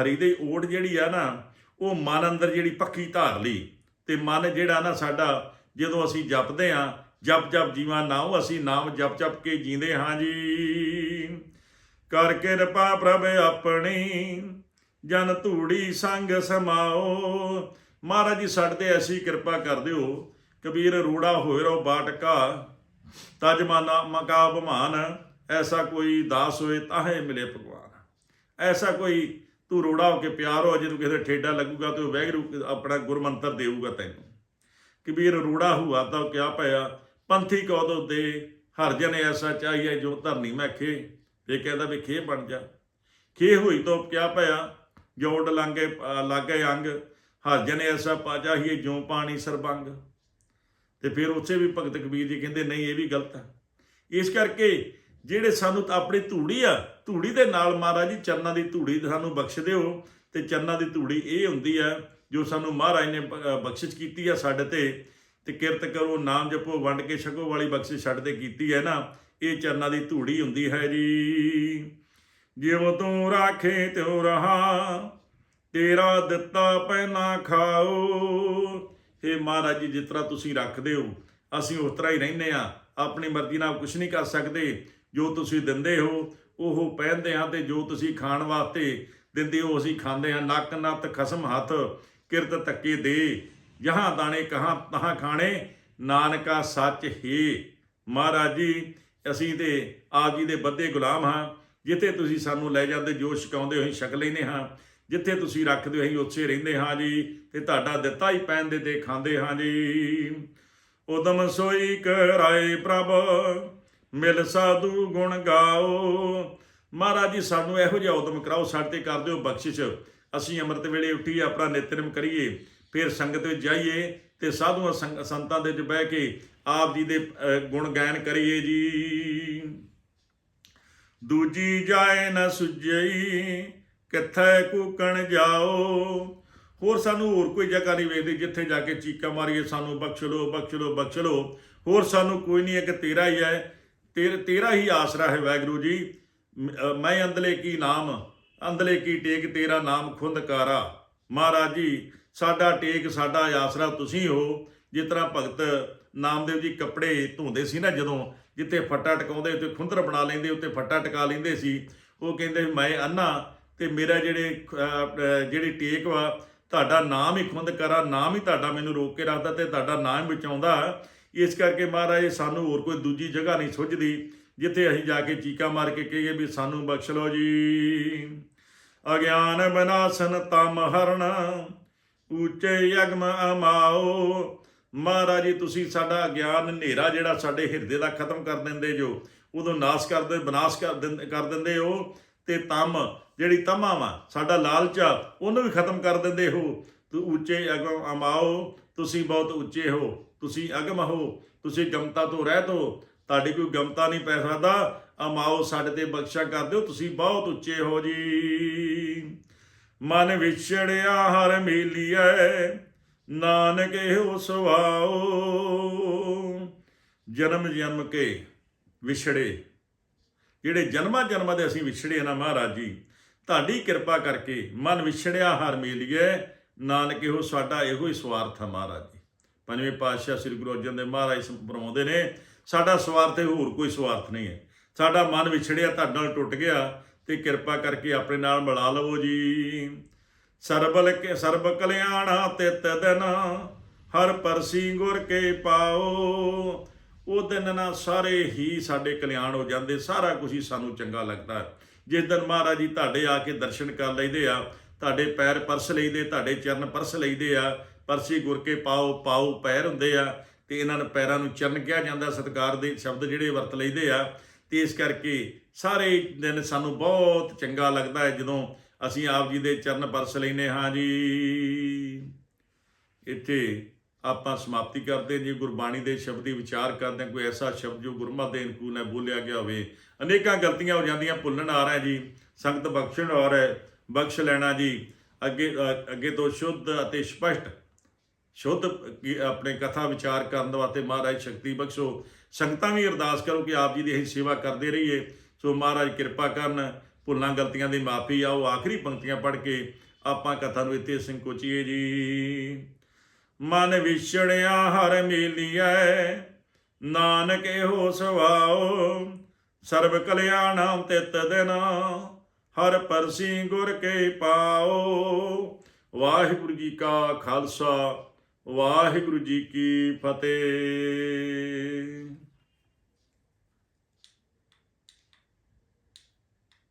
ਹਰੀ ਦੇ ਓਟ ਜਿਹੜੀ ਆ ਨਾ, ਉਹ ਮਨ ਅੰਦਰ ਜਿਹੜੀ ਪੱਕੀ ਧਾਰ ਲਈ। ਤੇ ਮਨ ਜਿਹੜਾ ਨਾ ਸਾਡਾ, ਜਦੋਂ ਅਸੀਂ ਜਪਦੇ ਆ ਜਪ ਜਪ ਜੀਵਾ ਨਾਉ, ਅਸੀਂ ਨਾਮ ਜਪ ਜਪ ਕੇ ਜੀਂਦੇ ਹਾਂ ਜੀ। ਕਰ ਕਿਰਪਾ ਪ੍ਰਭ ਆਪਣੀ, ਜਨ ਧੂੜੀ ਸੰਗ ਸਮਾਓ। ਮਹਾਰਾਜ ਜੀ, ਸਾਡੇ ਤੇ ਐਸੀ ਕਿਰਪਾ ਕਰ ਦਿਓ ਕਬੀਰ ਰੂੜਾ ਹੋਏ ਰੋ ਬਾਟਕਾ ਤਜਮਾਨਾ ਮਕਾ ਬਮਾਨ ਐਸਾ ਕੋਈ ਦਾਸ ਹੋਏ ਤਾਹੇ ਮਿਲੇ ਭਗਵਾਨ। ਐਸਾ ਕੋਈ ਤੂੰ ਰੋੜਾ ਹੋ ਕੇ ਪਿਆਰ ਹੋ ਜੇ ਤੂੰ ਕਿਸੇ ਠੇਡਾ ਲੱਗੂਗਾ ਤੇ ਉਹ ਵੈਗਰੂ ਆਪਣਾ ਗੁਰਮੰਤਰ ਦੇਊਗਾ ਤੈਨੂੰ। ਕਬੀਰ ਰੂੜਾ ਹੁਆ ਤਾਂ ਕਿਆ ਪਿਆ ਪੰਥੀ ਕੋ ਦੇ ਹਰ ਜਨ ਐਸਾ ਚਾਹੀਏ ਜੋ ਧਰਨੀ ਮੈਂ ਖੇ। ਇਹ ਕਹਿੰਦਾ ਵੀ ਖੇ ਬਣ ਜਾ। ਖੇ ਹੋਈ ਤੋਂ ਕਿਆ ਪਿਆ ਜੋੜ ਲਾਂਗੇ ਅ, ਲਾਗੇ ਅੰਗ ਹਰ ਜਨ ਐਸਾ ਪਾ ਚਾਹੀਏ ਜੋ ਪਾਣੀ ਸਰਬੰਗ। ਤੇ ਫਿਰ ਉੱਥੇ ਵੀ ਭਗਤ ਕਬੀਰ ਜੀ ਕਹਿੰਦੇ, ਨਹੀਂ, ਇਹ ਵੀ ਗਲਤ ਹੈ ਇਸ ਕਰਕੇ ਜਿਹੜੇ ਸਾਨੂੰ ਆਪਣੀ ਧੂੜੀ ਆ, ਧੂੜੀ ਦੇ ਨਾਲ ਮਹਾਰਾਜ ਜੀ ਚਰਨਾਂ ਦੀ ਧੂੜੀ ਸਾਨੂੰ ਬਖਸ਼ ਦਿਓ ਤੇ ਚਰਨਾਂ ਦੀ ਧੂੜੀ ਇਹ ਹੁੰਦੀ ਆ ਜੋ ਸਾਨੂੰ ਮਹਾਰਾਜ ਨੇ ਬ- ਬਖਸ਼ਿਸ਼ ਕੀਤੀ ਆ ਸਾਡੇ ਤੇ ਤੇ ਕਿਰਤ ਕਰੋ, ਨਾਮ ਜਪੋ, ਵੰਡ ਕੇ ਛਕੋ ਵਾਲੀ ਬਖਸ਼ਿਸ਼ ਸਾਡੇ ਤੇ ਕੀਤੀ ਹੈ ਨਾ, ਇਹ ਚਰਨਾਂ ਦੀ ਧੂੜੀ ਹੁੰਦੀ ਹੈ ਜੀ। ਜਿਉ ਤੂੰ ਰਾਖੇ ਤਿਉ ਰਹਾ, ਤੇਰਾ ਦਿੱਤਾ ਪੈਨਾ ਖਾਓ हे ਮਹਾਰਾਜ ਜੀ, ਜਿਸ ਤਰ੍ਹਾਂ ਤੁਸੀਂ ਰੱਖਦੇ ਹੋ, ਅਸੀਂ ਉਸ ਤਰ੍ਹਾਂ ਹੀ ਰਹਿੰਦੇ ਆ ਆਪਣੀ ਮਰਜ਼ੀ ਨਾਲ ਕੁਝ ਨਹੀਂ ਕਰ ਸਕਦੇ। ਜੋ ਤੁਸੀਂ ਦਿੰਦੇ ਹੋ, ਉਹ ਪਹਿਨਦੇ ਹਾਂ ਤੇ ਜੋ ਤੁਸੀਂ ਖਾਣ ਵਾਸਤੇ ਦਿੰਦੇ ਹੋ, ਅਸੀਂ ਖਾਂਦੇ ਹਾਂ। ਨੱਕ ਨੱਤ ਖਸਮ ਹੱਥ, ਕਿਰਤ ਤੱਕੇ ਦੇ। ਜਹਾਂ ਦਾਣੇ ਕਹਾਂ, ਤਹਾਂ ਖਾਣੇ, ਨਾਨਕਾ ਸੱਚ ਹੀ। ਮਹਾਰਾਜ ਜੀ, ਅਸੀਂ ਤੇ ਆਪ ਜੀ ਦੇ ਬੱਦੇ ਗੁਲਾਮ ਹਾਂ। ਜਿੱਥੇ ਤੁਸੀਂ ਸਾਨੂੰ ਲੈ ਜਾਂਦੇ, ਜੋ ਛਕਾਉਂਦੇ ਹੋ ਛਕ ਲੈਨੇ ਹਾਂ। ਜਿੱਥੇ ਤੁਸੀਂ ਰੱਖਦੇ ਹੋ, ਅਸੀਂ ਉੱਥੇ ਰਹਿੰਦੇ ਹਾਂ ਜੀ, ਤੇ ਤੁਹਾਡਾ ਦਿੱਤਾ ਹੀ ਪਹਿਨਦੇ ਤੇ ਖਾਂਦੇ ਹਾਂ ਜੀ। ਉਦਮ ਸੋਈ ਕਰਾਏ ਪ੍ਰਭ, ਮਿਲ ਸਾਧੂ ਗੁਣ ਗਾਓ। ਮਹਾਰਾਜ ਜੀ, ਸਾਨੂੰ ਇਹੋ ਜਿਹਾ ਉਦਮ ਕਰਾਓ, ਸਾਡੇ ਤੇ ਕਰ ਦਿਓ ਬਖਸ਼ਿਸ਼। ਅਸੀਂ ਅੰਮ੍ਰਿਤ ਵੇਲੇ ਉੱਠੀਏ ਆਪਣਾ ਨਿਤਨੇਮ ਕਰੀਏ, ਫਿਰ ਸੰਗਤ ਵਿੱਚ ਜਾਈਏ, ਤੇ ਸਾਧੂਆਂ ਸੰਗ- ਸੰਤਾਂ ਦੇ ਵਿੱਚ ਬਹਿ ਕੇ ਆਪ ਜੀ ਦੇ ਗੁਣ ਗਾਇਨ ਕਰੀਏ ਜੀ। ਦੂਜੀ ਜਾਏ ਨਾ ਸੁਝਈ ਕਿੱਥੇ ਕੂਕਣ ਜਾਓ? ਹੋਰ ਸਾਨੂੰ ਹੋਰ ਕੋਈ ਜਗ੍ਹਾ ਨਹੀਂ ਵੇਖਦੇ ਜਿੱਥੇ ਜਾ ਕੇ ਚੀਕਾਂ ਮਾਰੀਏ, ਸਾਨੂੰ ਬਖਸ਼ ਲੋ ਬਖਸ਼ ਲੋ ਬਖਸ਼ ਲੋ ਹੋਰ ਸਾਨੂੰ ਕੋਈ ਨਹੀਂ, ਇੱਕ ਤੇਰਾ ਹੀ ਹੈ। ਤੇਰ, ਤੇਰਾ ਹੀ ਆਸਰਾ ਹੈ ਵਾਹਿਗੁਰੂ ਜੀ। ਮੈਂ ਅੰਦਲੇ ਕੀ ਨਾਮ, ਅੰਦਲੇ ਕੀ ਟੇਕ, ਤੇਰਾ ਨਾਮ ਖੁੰਦਕਾਰਾ। ਮਹਾਰਾਜ ਜੀ, ਸਾਡਾ ਟੇਕ, ਸਾਡਾ ਆਸਰਾ ਤੁਸੀਂ ਹੋ। ਜਿਸ ਤਰ੍ਹਾਂ ਭਗਤ ਨਾਮਦੇਵ ਜੀ ਕੱਪੜੇ ਧੋਂਦੇ ਸੀ ਨਾ ਜਦੋਂ, ਜਿੱਥੇ ਫੱਟਾ ਟਕਾਉਂਦੇ ਉੱਤੇ ਖੁੰਦਰ ਬਣਾ ਲੈਂਦੇ ਉੱਤੇ ਫੱਟਾ ਟਕਾ ਲੈਂਦੇ ਸੀ। ਉਹ ਕਹਿੰਦੇ, ਮੈਂ ਅੰਨਾ ਤੇ ਮੇਰਾ ਜਿਹੜੇ ਅਹ, ਜਿਹੜੀ ਟੇਕ ਵਾ ਤੁਹਾਡਾ ਨਾਮ ਹੀ ਖੁੰਦ ਕਰਾ ਨਾਮ ਹੀ ਤੁਹਾਡਾ ਮੈਨੂੰ ਰੋਕ ਕੇ ਰੱਖਦਾ ਤੇ ਤੁਹਾਡਾ ਨਾਮ ਬਚਾਉਂਦਾ। ਇਸ ਕਰਕੇ ਮਹਾਰਾਜ ਸਾਨੂੰ ਹੋਰ ਕੋਈ ਦੂਜੀ ਜਗ੍ਹਾ ਨਹੀਂ ਸੁੱਝਦੀ ਜਿੱਥੇ ਅਸੀਂ ਜਾ ਕੇ ਚੀਕਾਂ ਮਾਰ ਕੇ ਕਹੀਏ ਵੀ ਸਾਨੂੰ ਬਖਸ਼ ਲਓ ਜੀ। ਅਗਿਆਨ ਬਨਾਸਨ ਤਮ ਹਰਣ ਉੱਚੇ ਯਗਮ ਅਮਾਓ। ਮਹਾਰਾਜ ਜੀ ਤੁਸੀਂ ਸਾਡਾ ਗਿਆਨ ਹਨੇਰਾ ਜਿਹੜਾ ਸਾਡੇ ਹਿਰਦੇ ਦਾ ਖਤਮ ਕਰ ਦਿੰਦੇ ਜੋ ਉਦੋਂ ਨਾਸ ਕਰਦੇ ਬਨਾਸ ਕਰ ਦਿੰਦੇ ਕਰ ਦਿੰਦੇ ਹੋ ਤੇ ਤਮ ਜਿਹੜੀ ਤਮਾ ਵਾ, ਸਾਡਾ ਲਾਲਚ ਆ, ਉਹਨੂੰ ਵੀ ਖਤਮ ਕਰ ਦਿੰਦੇ ਹੋ। ਤੂੰ ਉੱਚੇ ਅਗਮ ਅਮਾਓ, ਤੁਸੀਂ ਬਹੁਤ ਉੱਚੇ ਹੋ, ਤੁਸੀਂ ਅਗਮ ਹੋ, ਤੁਸੀਂ ਗਮਤਾ ਤੋਂ ਰਹਿਤ ਹੋ। ਤੁਹਾਡੀ ਕੋਈ ਗਮਤਾ ਨਹੀਂ ਪੈ ਸਕਦਾ। ਅਮਾਓ ਸਾਡੇ ਤੇ ਬਖਸ਼ਾ ਕਰ ਦਿਓ, ਤੁਸੀਂ ਬਹੁਤ ਉੱਚੇ ਹੋ ਜੀ। ਮਨ ਵਿਛੜਿਆ ਹਰ ਮਿਲਿਐ, ਨਾਨਕ ਇਹੋ ਸਵਾਓ ਜਨਮ ਜਨਮ ਕੇ ਵਿਛੜੇ। ਜਿਹੜੇ ਜਨਮਾਂ ਜਨਮਾਂ ਦੇ ਅਸੀਂ ਵਿਛੜੇ ਨਾ ਮਹਾਰਾਜ ਜੀ ਤੁਹਾਡੀ ਕਿਰਪਾ ਕਰਕੇ ਮਨ ਵਿਛੜਿਆ ਹਰ ਮੇਲੀਏ ਨਾਨਕ, ਇਹੋ ਸਾਡਾ ਇਹੋ ਹੀ ਸਵਾਰਥ ਹੈ ਮਹਾਰਾਜ ਜੀ। ਪੰਜਵੇਂ ਪਾਤਸ਼ਾਹ ਸ੍ਰੀ ਗੁਰੂ ਅਰਜਨ ਦੇਵ ਮਹਾਰਾਜ ਫਰਮਾਉਂਦੇ ਨੇ ਸਾਡਾ ਸਵਾਰਥ ਹੈ ਹੋਰ ਕੋਈ ਸਵਾਰਥ ਨਹੀਂ ਹੈ। ਸਾਡਾ ਮਨ ਵਿਛੜਿਆ, ਤੁਹਾਡੇ ਨਾਲ ਟੁੱਟ ਗਿਆ ਤੇ ਕਿਰਪਾ ਕਰਕੇ ਆਪਣੇ ਨਾਲ ਮਿਲਾ ਲਵੋ ਜੀ। ਸਰਬਲ ਕੇ ਸਰਬ ਕਲਿਆਣਾ ਤਿਤ ਦਿਨ ਹਰ ਪਰਸੀ ਗੁਰ ਕੇ ਪਾਓ। ਉਹ ਦਿਨ ਨਾ ਸਾਰੇ ਹੀ ਸਾਡੇ ਕਲਿਆਣ ਹੋ ਜਾਂਦੇ, ਸਾਰਾ ਕੁਝ ਹੀ ਸਾਨੂੰ ਚੰਗਾ ਲੱਗਦਾ। ਜਿਸ ਦਿਨ ਮਹਾਰਾਜ ਜੀ ਤੁਹਾਡੇ ਆ ਕੇ ਦਰਸ਼ਨ ਕਰ ਲਈਦੇ ਆ, ਤੁਹਾਡੇ ਪੈਰ ਪਰਸ ਲਈਦੇ, ਤੁਹਾਡੇ ਚਰਨ ਪਰਸ ਲਈਦੇ ਆ, ਪਰਸੀ ਗੁਰ ਕੇ ਪਾਓ ਪਾਓ ਪੈਰ ਹੁੰਦੇ ਆ, ਤੇ ਇਹਨਾਂ ਨੂੰ ਪੈਰਾਂ ਨੂੰ ਚਰਨ ਕਿਹਾ ਜਾਂਦਾ, ਸਤਿਕਾਰ ਦੇ ਸ਼ਬਦ ਜਿਹੜੇ ਵਰਤ ਲਈਦੇ ਆ, ਤੇ ਇਸ ਕਰਕੇ ਸਾਰੇ ਦਿਨ ਸਾਨੂੰ ਬਹੁਤ ਚੰਗਾ ਲੱਗਦਾ ਹੈ ਜਦੋਂ ਅਸੀਂ ਆਪ ਜੀ ਦੇ ਚਰਨ ਪਰਸ ਲੈਨੇ ਹਾਂ ਜੀ। ਇੱਥੇ ਆਪਾਂ ਸਮਾਪਤੀ ਕਰਦੇ ਹਾਂ ਜੀ, ਗੁਰਬਾਣੀ ਦੇ ਸ਼ਬਦੀ ਵਿਚਾਰ ਕਰਦੇ ਹਾਂ। ਕੋਈ ਐਸਾ ਸ਼ਬਦ ਜੋ ਗੁਰਮਤਿ ਦੇ ਅਨੁਕੂਲ ਹੈ ਬੋਲਿਆ ਗਿਆ ਹੋਵੇ। ਅਨੇਕਾਂ ਗਲਤੀਆਂ ਹੋ ਜਾਂਦੀਆਂ, ਭੁੱਲਣ ਆ ਰਿਹਾ ਜੀ। ਸੰਗਤ ਬਖਸ਼ਣ ਔਰ ਬਖਸ਼ ਲੈਣਾ ਜੀ। ਅੱਗੇ ਅੱਗੇ ਤੋਂ ਸ਼ੁੱਧ ਅਤੇ ਸਪਸ਼ਟ, ਸ਼ੁੱਧ ਆਪਣੇ ਕਥਾ ਵਿਚਾਰ ਕਰਨ ਵਾਸਤੇ ਮਹਾਰਾਜ ਸ਼ਕਤੀ ਬਖਸ਼ੋ। ਸੰਗਤਾਂ ਵੀ ਅਰਦਾਸ ਕਰੋ ਕਿ ਆਪ ਜੀ ਦੀ ਅਸੀਂ ਸੇਵਾ ਕਰਦੇ ਰਹੀਏ। ਸੋ ਮਹਾਰਾਜ ਕਿਰਪਾ ਕਰਨ, ਭੁੱਲਾਂ ਗਲਤੀਆਂ ਦੀ ਮਾਫੀ ਆਓ। ਆਖਰੀ ਪੰਕਤੀਆਂ ਪੜ੍ਹ ਕੇ ਆਪਾਂ ਕਥਾ ਨੂੰ ਇੱਥੇ ਸੰਕੋਚੀਏ ਜੀ। ਮਨ ਵਿਛੜਿਆ ਹਰ ਮਿਲਿਐ। ਨਾਨਕ ਇਹੋ ਸਵਾਓ ਸਰਬ ਕਲਿਆਣੰ ਤਿਤ ਦਿਨ, ਹਰ ਪਰਸੀ ਗੁਰ ਕੇ ਪਾਓ। ਵਾਹਿਗੁਰੂ ਜੀ ਕਾ ਖਾਲਸਾ, ਵਾਹਿਗੁਰੂ ਜੀ ਕੀ ਫਤਿਹ।